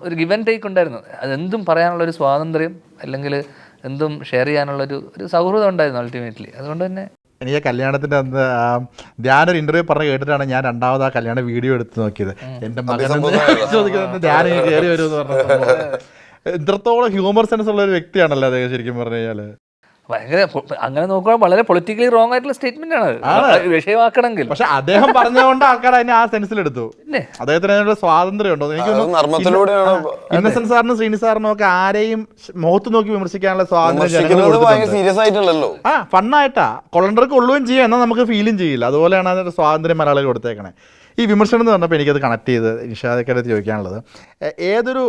A: ഒരു ഗിവൻ ടേക്ക് ഉണ്ടായിരുന്നു. അതെന്തും പറയാനുള്ള ഒരു സ്വാതന്ത്ര്യം അല്ലെങ്കിൽ എന്തും ഷെയർ ചെയ്യാനുള്ളൊരു ഒരു സൗഹൃദം ഉണ്ടായിരുന്നു അൾട്ടിമേറ്റ്ലി അതുകൊണ്ട് തന്നെ
C: എനിക്ക് കല്യാണത്തിന്റെ അന്ന് ഞാനൊരു ഇന്റർവ്യൂ ഇന്റർവ്യൂ പറഞ്ഞ് കേട്ടിട്ടാണ് ഞാൻ രണ്ടാമത് ആ കല്യാണ വീഡിയോ എടുത്ത് നോക്കിയത്. എന്റെ മകൻ ചോദിക്കുന്നത് ഞാൻ കയറി വരുമെന്ന് പറഞ്ഞു എത്രത്തോളം ഇത്രത്തോളം ഹ്യൂമർ സെൻസ് ഉള്ള ഒരു വ്യക്തിയാണല്ലോ അദ്ദേഹം ശരിക്കും പറഞ്ഞു കഴിഞ്ഞാൽ.
A: ഭയങ്കര അങ്ങനെ നോക്കുമ്പോൾ വളരെ പൊളിറ്റിക്കലി റോങ് ആയിട്ടുള്ള സ്റ്റേറ്റ്മെന്റ് ആണ്. അത് വിഷയമാക്കണമെങ്കിൽ.
C: പക്ഷെ അദ്ദേഹം പറഞ്ഞതുകൊണ്ട് ആൾക്കാർ അതിനെ ആ സെൻസിൽ എടുത്തു. അദ്ദേഹത്തിന് അതിനുള്ള സ്വാതന്ത്ര്യം ഉണ്ടോ എനിക്ക് ഇന്നസെന്റ് സാറിനും ശ്രീനി സാറിനും ഒക്കെ ആരെയും മുഖത്ത് നോക്കി വിമർശിക്കാനുള്ള സ്വാതന്ത്ര്യം ആ ഫണ്ണായിട്ടാ. കൊള്ളണ്ടർക്ക് ഉള്ളുകയും ചെയ്യും എന്നാൽ നമുക്ക് ഫീലും ചെയ്യില്ല. അതുപോലെയാണ് അതിന്റെ സ്വാതന്ത്ര്യം മലയാളികൾ കൊടുത്തേക്കണേ. ഈ വിമർശനം എന്ന് പറഞ്ഞപ്പോൾ എനിക്കത് കണക്ട് ചെയ്ത് നിഷാദക്കടുത്ത് ചോദിക്കാനുള്ളത്. ഏതൊരു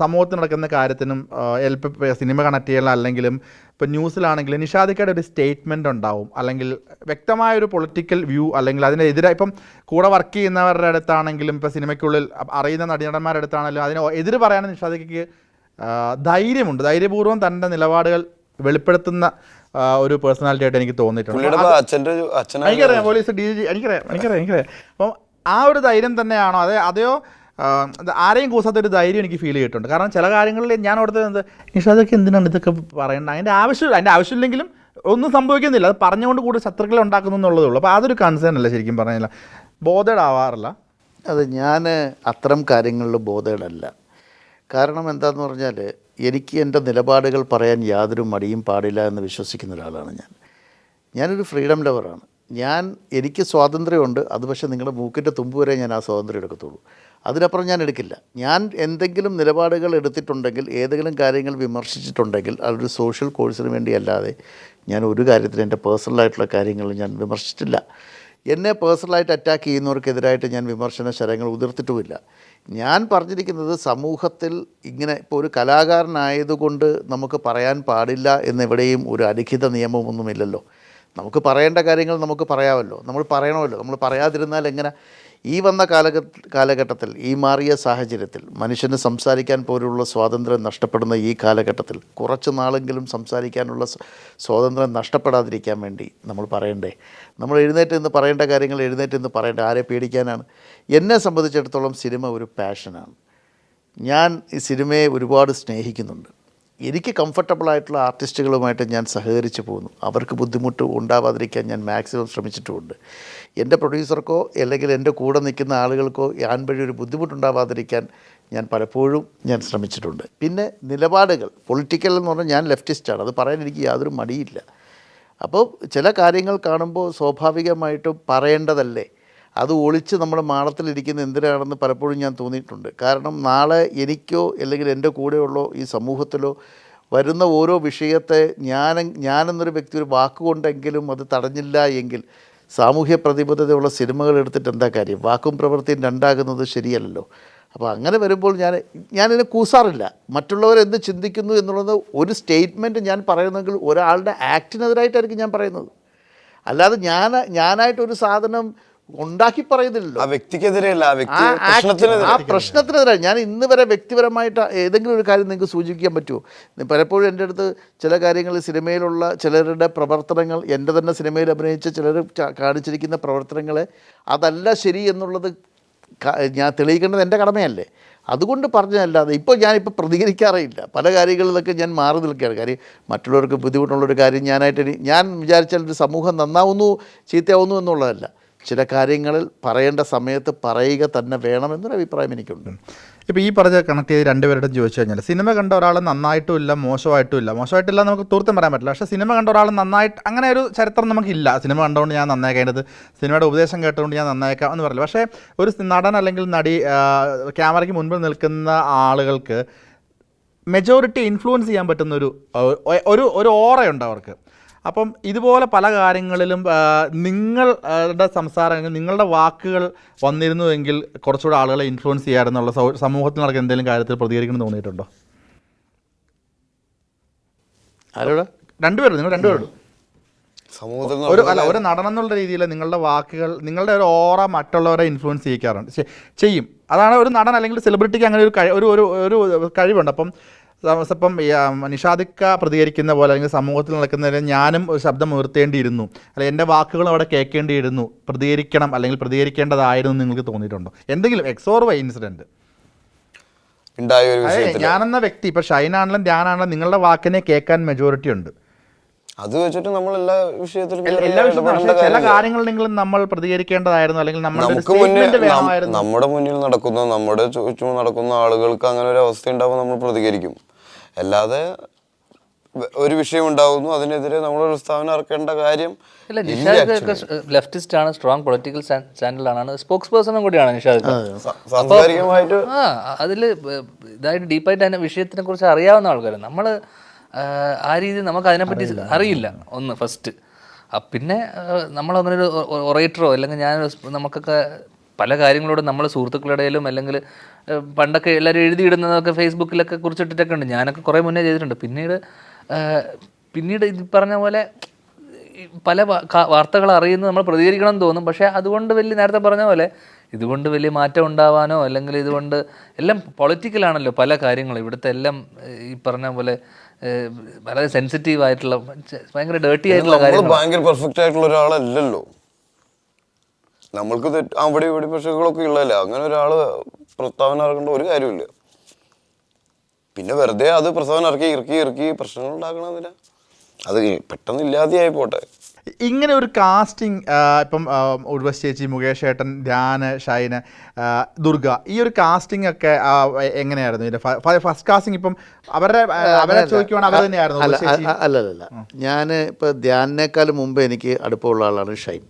C: സമൂഹത്തിൽ നടക്കുന്ന കാര്യത്തിനും ചിലപ്പോൾ സിനിമ കണക്ട് ചെയ്യാൻ അല്ലെങ്കിലും ഇപ്പോൾ ന്യൂസിലാണെങ്കിൽ നിഷാദിക്കയുടെ ഒരു സ്റ്റേറ്റ്മെന്റ് ഉണ്ടാവും. അല്ലെങ്കിൽ വ്യക്തമായ ഒരു പൊളിറ്റിക്കൽ വ്യൂ അല്ലെങ്കിൽ അതിനെതിരെ ഇപ്പം കൂടെ വർക്ക് ചെയ്യുന്നവരുടെ അടുത്താണെങ്കിലും ഇപ്പോൾ സിനിമയ്ക്കുള്ളിൽ അറിയുന്ന നടന്മാരുടെ അടുത്താണെങ്കിലും അതിന് എതിര് പറയാൻ നിഷാദിക്കയ്ക്ക് ധൈര്യമുണ്ട്. ധൈര്യപൂർവം തന്റെ നിലപാടുകൾ വെളിപ്പെടുത്തുന്ന ഒരു പേഴ്സണാലിറ്റി ആയിട്ട് എനിക്ക് തോന്നിയിട്ടുണ്ട്. എനിക്കറിയാം പോലീസ് ഡി ജി എനിക്കറിയാം എനിക്കറിയാം എനിക്കറിയാം. അപ്പം ആ ഒരു ധൈര്യം തന്നെയാണോ? അതെ അതെയോ ആരെയും കൂസാത്ത ഒരു ധൈര്യം എനിക്ക് ഫീൽ ചെയ്തിട്ടുണ്ട്. കാരണം ചില കാര്യങ്ങളിൽ ഞാൻ ഓർത്തത് എന്ത് നിഷാദൊക്കെ എന്തിനാണ് ഇതൊക്കെ പറയേണ്ടത് അതിന്റെ ആവശ്യമില്ല അതിന്റെ ആവശ്യമില്ലെങ്കിലും ഒന്നും സംഭവിക്കുന്നില്ല. അത് പറഞ്ഞുകൊണ്ട് കൂടുതൽ ശത്രുക്കളെ ഉണ്ടാക്കുന്നു എന്നുള്ളതേ ഉള്ളൂ. അപ്പോൾ അതൊരു കൺസേൺ അല്ല ശരിക്കും പറഞ്ഞില്ല ബോധേഡ് ആവാറില്ല
D: അത് ഞാൻ അത്തരം കാര്യങ്ങളിൽ ബോധേഡല്ല കാരണം എന്താന്ന് പറഞ്ഞാൽ എനിക്ക് എന്റെ നിലപാടുകൾ പറയാൻ യാതൊരു മടിയും പാടില്ല എന്ന് വിശ്വസിക്കുന്ന ഒരാളാണ് ഞാൻ. ഞാനൊരു ഫ്രീഡം ലവറാണ് ഞാൻ എനിക്ക് സ്വാതന്ത്ര്യമുണ്ട്. അത് പക്ഷേ നിങ്ങളുടെ മൂക്കിന്റെ തുമ്പ് വരെ ഞാൻ ആ സ്വാതന്ത്ര്യം എടുക്കത്തുള്ളൂ. അതിനപ്പുറം ഞാൻ എടുക്കില്ല. ഞാൻ എന്തെങ്കിലും നിലപാടുകൾ എടുത്തിട്ടുണ്ടെങ്കിൽ ഏതെങ്കിലും കാര്യങ്ങൾ വിമർശിച്ചിട്ടുണ്ടെങ്കിൽ അതൊരു സോഷ്യൽ കോഴ്സിന് വേണ്ടിയല്ലാതെ ഞാൻ ഒരു കാര്യത്തിൽ എന്റെ പേഴ്സണലായിട്ടുള്ള കാര്യങ്ങൾ ഞാൻ വിമർശിച്ചിട്ടില്ല. എന്നെ പേഴ്സണലായിട്ട് അറ്റാക്ക് ചെയ്യുന്നവർക്കെതിരായിട്ട് ഞാൻ വിമർശന ശരങ്ങൾ ഉതിർത്തിട്ടുമില്ല. ഞാൻ പറഞ്ഞിരിക്കുന്നത് സമൂഹത്തിൽ ഇങ്ങനെ ഇപ്പോൾ ഒരു കലാകാരനായതുകൊണ്ട് നമുക്ക് പറയാൻ പാടില്ല എന്നെവിടെയും ഒരു അലിഖിത നിയമമൊന്നുമില്ലല്ലോ. നമുക്ക് പറയേണ്ട കാര്യങ്ങൾ നമുക്ക് പറയാമല്ലോ. നമ്മൾ പറയണമല്ലോ. നമ്മൾ പറയാതിരുന്നാൽ എങ്ങനെ? ഈ വന്ന കാലഘട്ട കാലഘട്ടത്തിൽ ഈ മാറിയ സാഹചര്യത്തിൽ മനുഷ്യന് സംസാരിക്കാൻ പോലുള്ള സ്വാതന്ത്ര്യം നഷ്ടപ്പെടുന്ന ഈ കാലഘട്ടത്തിൽ കുറച്ച് നാളെങ്കിലും സംസാരിക്കാനുള്ള സ്വാതന്ത്ര്യം നഷ്ടപ്പെടാതിരിക്കാൻ വേണ്ടി നമ്മൾ പറയണ്ടേ? നമ്മൾ എഴുന്നേറ്റ് നിന്ന് പറയേണ്ട കാര്യങ്ങൾ എഴുന്നേറ്റ് നിന്ന് പറയേണ്ട ആരെ പേടിക്കാനാണ്? എന്നെ സംബന്ധിച്ചിടത്തോളം സിനിമ ഒരു പാഷനാണ് ഞാൻ ഈ സിനിമയെ ഒരുപാട് സ്നേഹിക്കുന്നുണ്ട്. എനിക്ക് കംഫർട്ടബിൾ ആയിട്ടുള്ള ആർട്ടിസ്റ്റുകളുമായിട്ട് ഞാൻ സഹകരിച്ച് പോകുന്നു. അവർക്ക് ബുദ്ധിമുട്ട് ഉണ്ടാവാതിരിക്കാൻ ഞാൻ മാക്സിമം ശ്രമിച്ചിട്ടുമുണ്ട്. എന്റെ പ്രൊഡ്യൂസർക്കോ അല്ലെങ്കിൽ എന്റെ കൂടെ നിൽക്കുന്ന ആളുകൾക്കോ ഞാൻ വഴി ഒരു ബുദ്ധിമുട്ടുണ്ടാവാതിരിക്കാൻ ഞാൻ പലപ്പോഴും ഞാൻ ശ്രമിച്ചിട്ടുണ്ട്. പിന്നെ നിലപാടുകൾ. പൊളിറ്റിക്കൽ എന്ന് പറഞ്ഞാൽ ഞാൻ ലെഫ്റ്റിസ്റ്റാണ് അത് പറയാൻ എനിക്ക് യാതൊരു മടിയില്ല. അപ്പോൾ ചില കാര്യങ്ങൾ കാണുമ്പോൾ സ്വാഭാവികമായിട്ടും പറയേണ്ടതല്ലേ? അത് ഒളിച്ച് നമ്മുടെ മാളത്തിലിരിക്കുന്ന എന്തിനാണെന്ന് പലപ്പോഴും ഞാൻ തോന്നിയിട്ടുണ്ട്. കാരണം നാളെ എനിക്കോ അല്ലെങ്കിൽ എന്റെ കൂടെയുള്ളോ ഈ സമൂഹത്തിലോ വരുന്ന ഓരോ വിഷയത്തെ ഞാൻ ഞാനെന്നൊരു വ്യക്തി ഒരു വാക്കുകൊണ്ടെങ്കിലും അത് തടഞ്ഞില്ല എങ്കിൽ സാമൂഹ്യ പ്രതിബദ്ധതയുള്ള സിനിമകൾ എടുത്തിട്ട് എന്താ കാര്യം? വാക്കും പ്രവൃത്തിയും രണ്ടാകുന്നത് ശരിയല്ലല്ലോ. അപ്പോൾ അങ്ങനെ വരുമ്പോൾ ഞാൻ ഞാനിതിനെ കൂസാറില്ല. മറ്റുള്ളവർ എന്ത് ചിന്തിക്കുന്നു എന്നുള്ളത് ഒരു സ്റ്റേറ്റ്മെന്റ് ഞാൻ പറയുന്നെങ്കിൽ ഒരാളുടെ ആക്ടിനെതിരായിട്ടായിരിക്കും ഞാൻ പറയുന്നത്. അല്ലാതെ ഞാൻ ഞാനായിട്ടൊരു സാധനം ഉണ്ടാക്കി പറയുന്നില്ലല്ലോ.
B: ആ വ്യക്തിക്കെതിരെയല്ല ആ വ്യക്തി
D: ആ
B: പ്രശ്നത്തിനെതിരെ.
D: ആ പ്രശ്നത്തിനെതിരെ. ഞാൻ ഇന്ന് വരെ വ്യക്തിപരമായിട്ട് ഏതെങ്കിലും ഒരു കാര്യം നിങ്ങൾക്ക് സൂചിപ്പിക്കാൻ പറ്റുമോ? പലപ്പോഴും എന്റെ അടുത്ത് ചില കാര്യങ്ങൾ സിനിമയിലുള്ള ചിലരുടെ പ്രവർത്തനങ്ങൾ എന്റെ തന്നെ സിനിമയിൽ അഭിനയിച്ച ചിലർ കാണിച്ചിരിക്കുന്ന പ്രവർത്തനങ്ങളെ അതല്ല ശരി എന്നുള്ളത് ഞാൻ തെളിയിക്കേണ്ടത് എന്റെ കടമയല്ലേ? അതുകൊണ്ട് പറഞ്ഞതല്ലാതെ ഇപ്പോൾ ഞാനിപ്പോൾ പ്രതികരിക്കാറേയില്ല. പല കാര്യങ്ങളിലൊക്കെ ഞാൻ മാറി നിൽക്കുകയാണ്. കാര്യം മറ്റുള്ളവർക്ക് ബുദ്ധിമുട്ടുള്ളൊരു കാര്യം ഞാനായിട്ട് ഞാൻ വിചാരിച്ചാൽ ഒരു സമൂഹം നന്നാവുന്നു ചീത്തയാവുന്നു എന്നുള്ളതല്ല. ചില കാര്യങ്ങളിൽ പറയേണ്ട സമയത്ത് പറയുക തന്നെ വേണമെന്നൊരു അഭിപ്രായം എനിക്കുണ്ട്.
C: ഇപ്പോൾ ഈ പറഞ്ഞ കണക്ട് ചെയ്ത് രണ്ടുപേരോടും ചോദിച്ചു കഴിഞ്ഞാൽ സിനിമ കണ്ട ഒരാൾ നന്നായിട്ടും ഇല്ല മോശമായിട്ടും ഇല്ല മോശമായിട്ടില്ല നമുക്ക് തീർത്തും പറയാൻ പറ്റില്ല. പക്ഷേ സിനിമ കണ്ട ഒരാൾ നന്നായിട്ട് അങ്ങനെ ഒരു ചരിത്രം നമുക്കില്ല. സിനിമ കണ്ടുകൊണ്ട് ഞാൻ നന്നാക്കേണ്ടത് സിനിമയുടെ ഉപദേശം കേട്ടുകൊണ്ട് ഞാൻ നന്നായേക്കാം എന്ന് പറയില്ല. പക്ഷേ ഒരു നടൻ അല്ലെങ്കിൽ നടി ക്യാമറയ്ക്ക് മുൻപിൽ നിൽക്കുന്ന ആളുകൾക്ക് മെജോറിറ്റി ഇൻഫ്ലുവൻസ് ചെയ്യാൻ പറ്റുന്ന ഒരു ഒരു ഒരു ഓറയുണ്ട് അവർക്ക്. അപ്പം ഇതുപോലെ പല കാര്യങ്ങളിലും നിങ്ങളുടെ സംസാരം നിങ്ങളുടെ വാക്കുകൾ വന്നിരുന്നുവെങ്കിൽ കുറച്ചുകൂടെ ആളുകളെ ഇൻഫ്ലുവൻസ് ചെയ്യാറെന്നുള്ള സൗ- സമൂഹത്തിൽ നടക്കുന്ന എന്തെങ്കിലും കാര്യത്തിൽ പ്രതികരിക്കണം എന്ന് തോന്നിയിട്ടുണ്ടോ?
D: ആരോട്?
C: രണ്ടുപേരും നിങ്ങൾ രണ്ടുപേരും
B: സമൂഹത്തിൽ
C: ഒരു അല്ല ഒരു എന്നുള്ള രീതിയിൽ നിങ്ങളുടെ വാക്കുകൾ നിങ്ങളുടെ ഒരു ഓറ മറ്റുള്ളവരെ ഇൻഫ്ലുവൻസ് ചെയ്യിക്കാറുണ്ട്. ചെയ്യും. അതാണ് ഒരു നടൻ അല്ലെങ്കിൽ സെലിബ്രിറ്റിക്ക് അങ്ങനെ ഒരു കഴി- ഒരു ഒരു കഴിവുണ്ട്. അപ്പം ഇപ്പം ഈ, നിഷാദിക്ക പ്രതികരിക്കുന്ന പോലെ അല്ലെങ്കിൽ സമൂഹത്തിൽ നടക്കുന്നതിന് ഞാനും ഒരു ശബ്ദം ഉയർത്തേണ്ടിയിരുന്നു. അല്ലെങ്കിൽ എന്റെ വാക്കുകളും അവിടെ കേൾക്കേണ്ടിയിരുന്നു. പ്രതികരിക്കണം അല്ലെങ്കിൽ പ്രതികരിക്കേണ്ടതായിരുന്നു നിങ്ങൾക്ക് തോന്നിയിട്ടുണ്ടോ? എന്തെങ്കിലും എക്സോർ വൈ
B: ഇൻസിഡന്റ്
C: ഞാനെന്ന വ്യക്തി ഇപ്പം ഷൈനാണെങ്കിലും ധ്യാനാണെങ്കിലും നിങ്ങളുടെ വാക്കിനെ കേൾക്കാൻ മെജോറിറ്റി ഉണ്ട്.
B: അത് വെച്ചിട്ട് നമ്മൾ എല്ലാ വിഷയത്തിലും
C: എല്ലാ-
B: കയറി
C: വിഷയത്തിലും ചില കാര്യങ്ങളിലെങ്കിലും നമ്മൾ പ്രതികരിക്കേണ്ടതായിരുന്നു അല്ലെങ്കിൽ
B: നമുക്ക് മുന്നിൽ നമ്മുടെ മുന്നിൽ നടക്കുന്ന നമ്മുടെ ചുറ്റും നടക്കുന്ന ആളുകൾക്ക് അങ്ങനെ ഒരു അവസ്ഥ ഉണ്ടാവുമ്പോൾ നമ്മൾ പ്രതികരിക്കും. അല്ലാതെ ഒരു വിഷയം ഉണ്ടാവുന്നു അതിനെതിരെ നമ്മൾ ഒരു സ്ഥാപനം ഇറക്കേണ്ട കാര്യം
A: ലെഫ്റ്റിസ്റ്റ് ആണ് സ്ട്രോങ് പൊളിറ്റിക്കൽ ചാനലാണ് സ്പോക്സ് പേഴ്സണും കൂടിയാണ് നിഷാദ്
B: സാംസ്കാരികമായിട്ട്
A: അതിൽ ഇതായിട്ട് ഡീപ്പായിട്ട് അതിന്റെ വിഷയത്തിനെ കുറിച്ച് അറിയാവുന്ന ആൾക്കാർ നമ്മൾ ആ രീതി നമുക്ക് അതിനെപ്പറ്റി അറിയില്ല. ഒന്ന് ഫസ്റ്റ് പിന്നെ നമ്മൾ നമ്മളങ്ങനെ ഒരു ഒറേറ്ററോ അല്ലെങ്കിൽ ഞാൻ നമുക്കൊക്കെ പല കാര്യങ്ങളോടും നമ്മൾ സുഹൃത്തുക്കളുടെ ഇടയിലും അല്ലെങ്കിൽ പണ്ടൊക്കെ എല്ലാവരും എഴുതിയിടുന്നതൊക്കെ ഫേസ്ബുക്കിലൊക്കെ കുറിച്ചിട്ടിട്ടൊക്കെ ഉണ്ട്. ഞാനൊക്കെ കുറേ മുന്നേ ചെയ്തിട്ടുണ്ട്. പിന്നീട് പിന്നീട് ഇത് പറഞ്ഞ പോലെ പല വാർത്തകൾ അറിയുന്നത് നമ്മൾ പ്രതികരിക്കണം എന്ന് തോന്നും. പക്ഷേ അതുകൊണ്ട് വലിയ നേരത്തെ പറഞ്ഞ പോലെ ഇതുകൊണ്ട് വലിയ മാറ്റം ഉണ്ടാവാനോ അല്ലെങ്കിൽ ഇതുകൊണ്ട് എല്ലാം പൊളിറ്റിക്കലാണല്ലോ പല കാര്യങ്ങളും. ഇവിടുത്തെ എല്ലാം ഈ പറഞ്ഞ പോലെ വളരെ സെൻസിറ്റീവ് ആയിട്ടുള്ള ഭയങ്കര ഡേർട്ടി ആയിട്ടുള്ള കാര്യങ്ങൾ
B: ഭയങ്കര പെർഫെക്റ്റ് ആയിട്ടുള്ള ഒരാളല്ലല്ലോ. നമ്മൾക്ക് തെറ്റ് അവിടെ ഇവിടെ പ്രശ്നങ്ങളൊക്കെ ഉള്ളതല്ല? അങ്ങനെ ഒരാൾ പ്രസ്താവന ഇറക്കേണ്ട ഒരു കാര്യമില്ല പിന്നെ വെറുതെ അത് പ്രസ്താവന ഇറക്കി ഇറക്കി ഇറക്കി പ്രശ്നങ്ങൾ ഉണ്ടാക്കണമെന്നില്ല അത് പെട്ടെന്ന് ഇല്ലാതെയായി പോട്ടെ.
C: ഇങ്ങനെ ഒരു കാസ്റ്റിംഗ് ഇപ്പം ഉർവശ് ചേച്ചി മുകേഷ് ഏട്ടൻ ധ്യാന് ഷൈന് ദുർഗ ഈ ഒരു കാസ്റ്റിംഗ് ഒക്കെ എങ്ങനെയായിരുന്നു? ഇതിന്റെ ഫസ്റ്റ് കാസ്റ്റിംഗ് ഇപ്പം അവരുടെ അവരെ ചോദിക്കുവാണെങ്കിൽ അവർ തന്നെയായിരുന്നു
D: അല്ല
C: ഉർവശി ചേച്ചി.
D: അ- അല്ല അല്ല ഞാൻ ഇപ്പോൾ ധ്യാനേക്കാളും മുമ്പ് എനിക്ക് അടുപ്പമുള്ള ആളാണ് ഷൈൻ.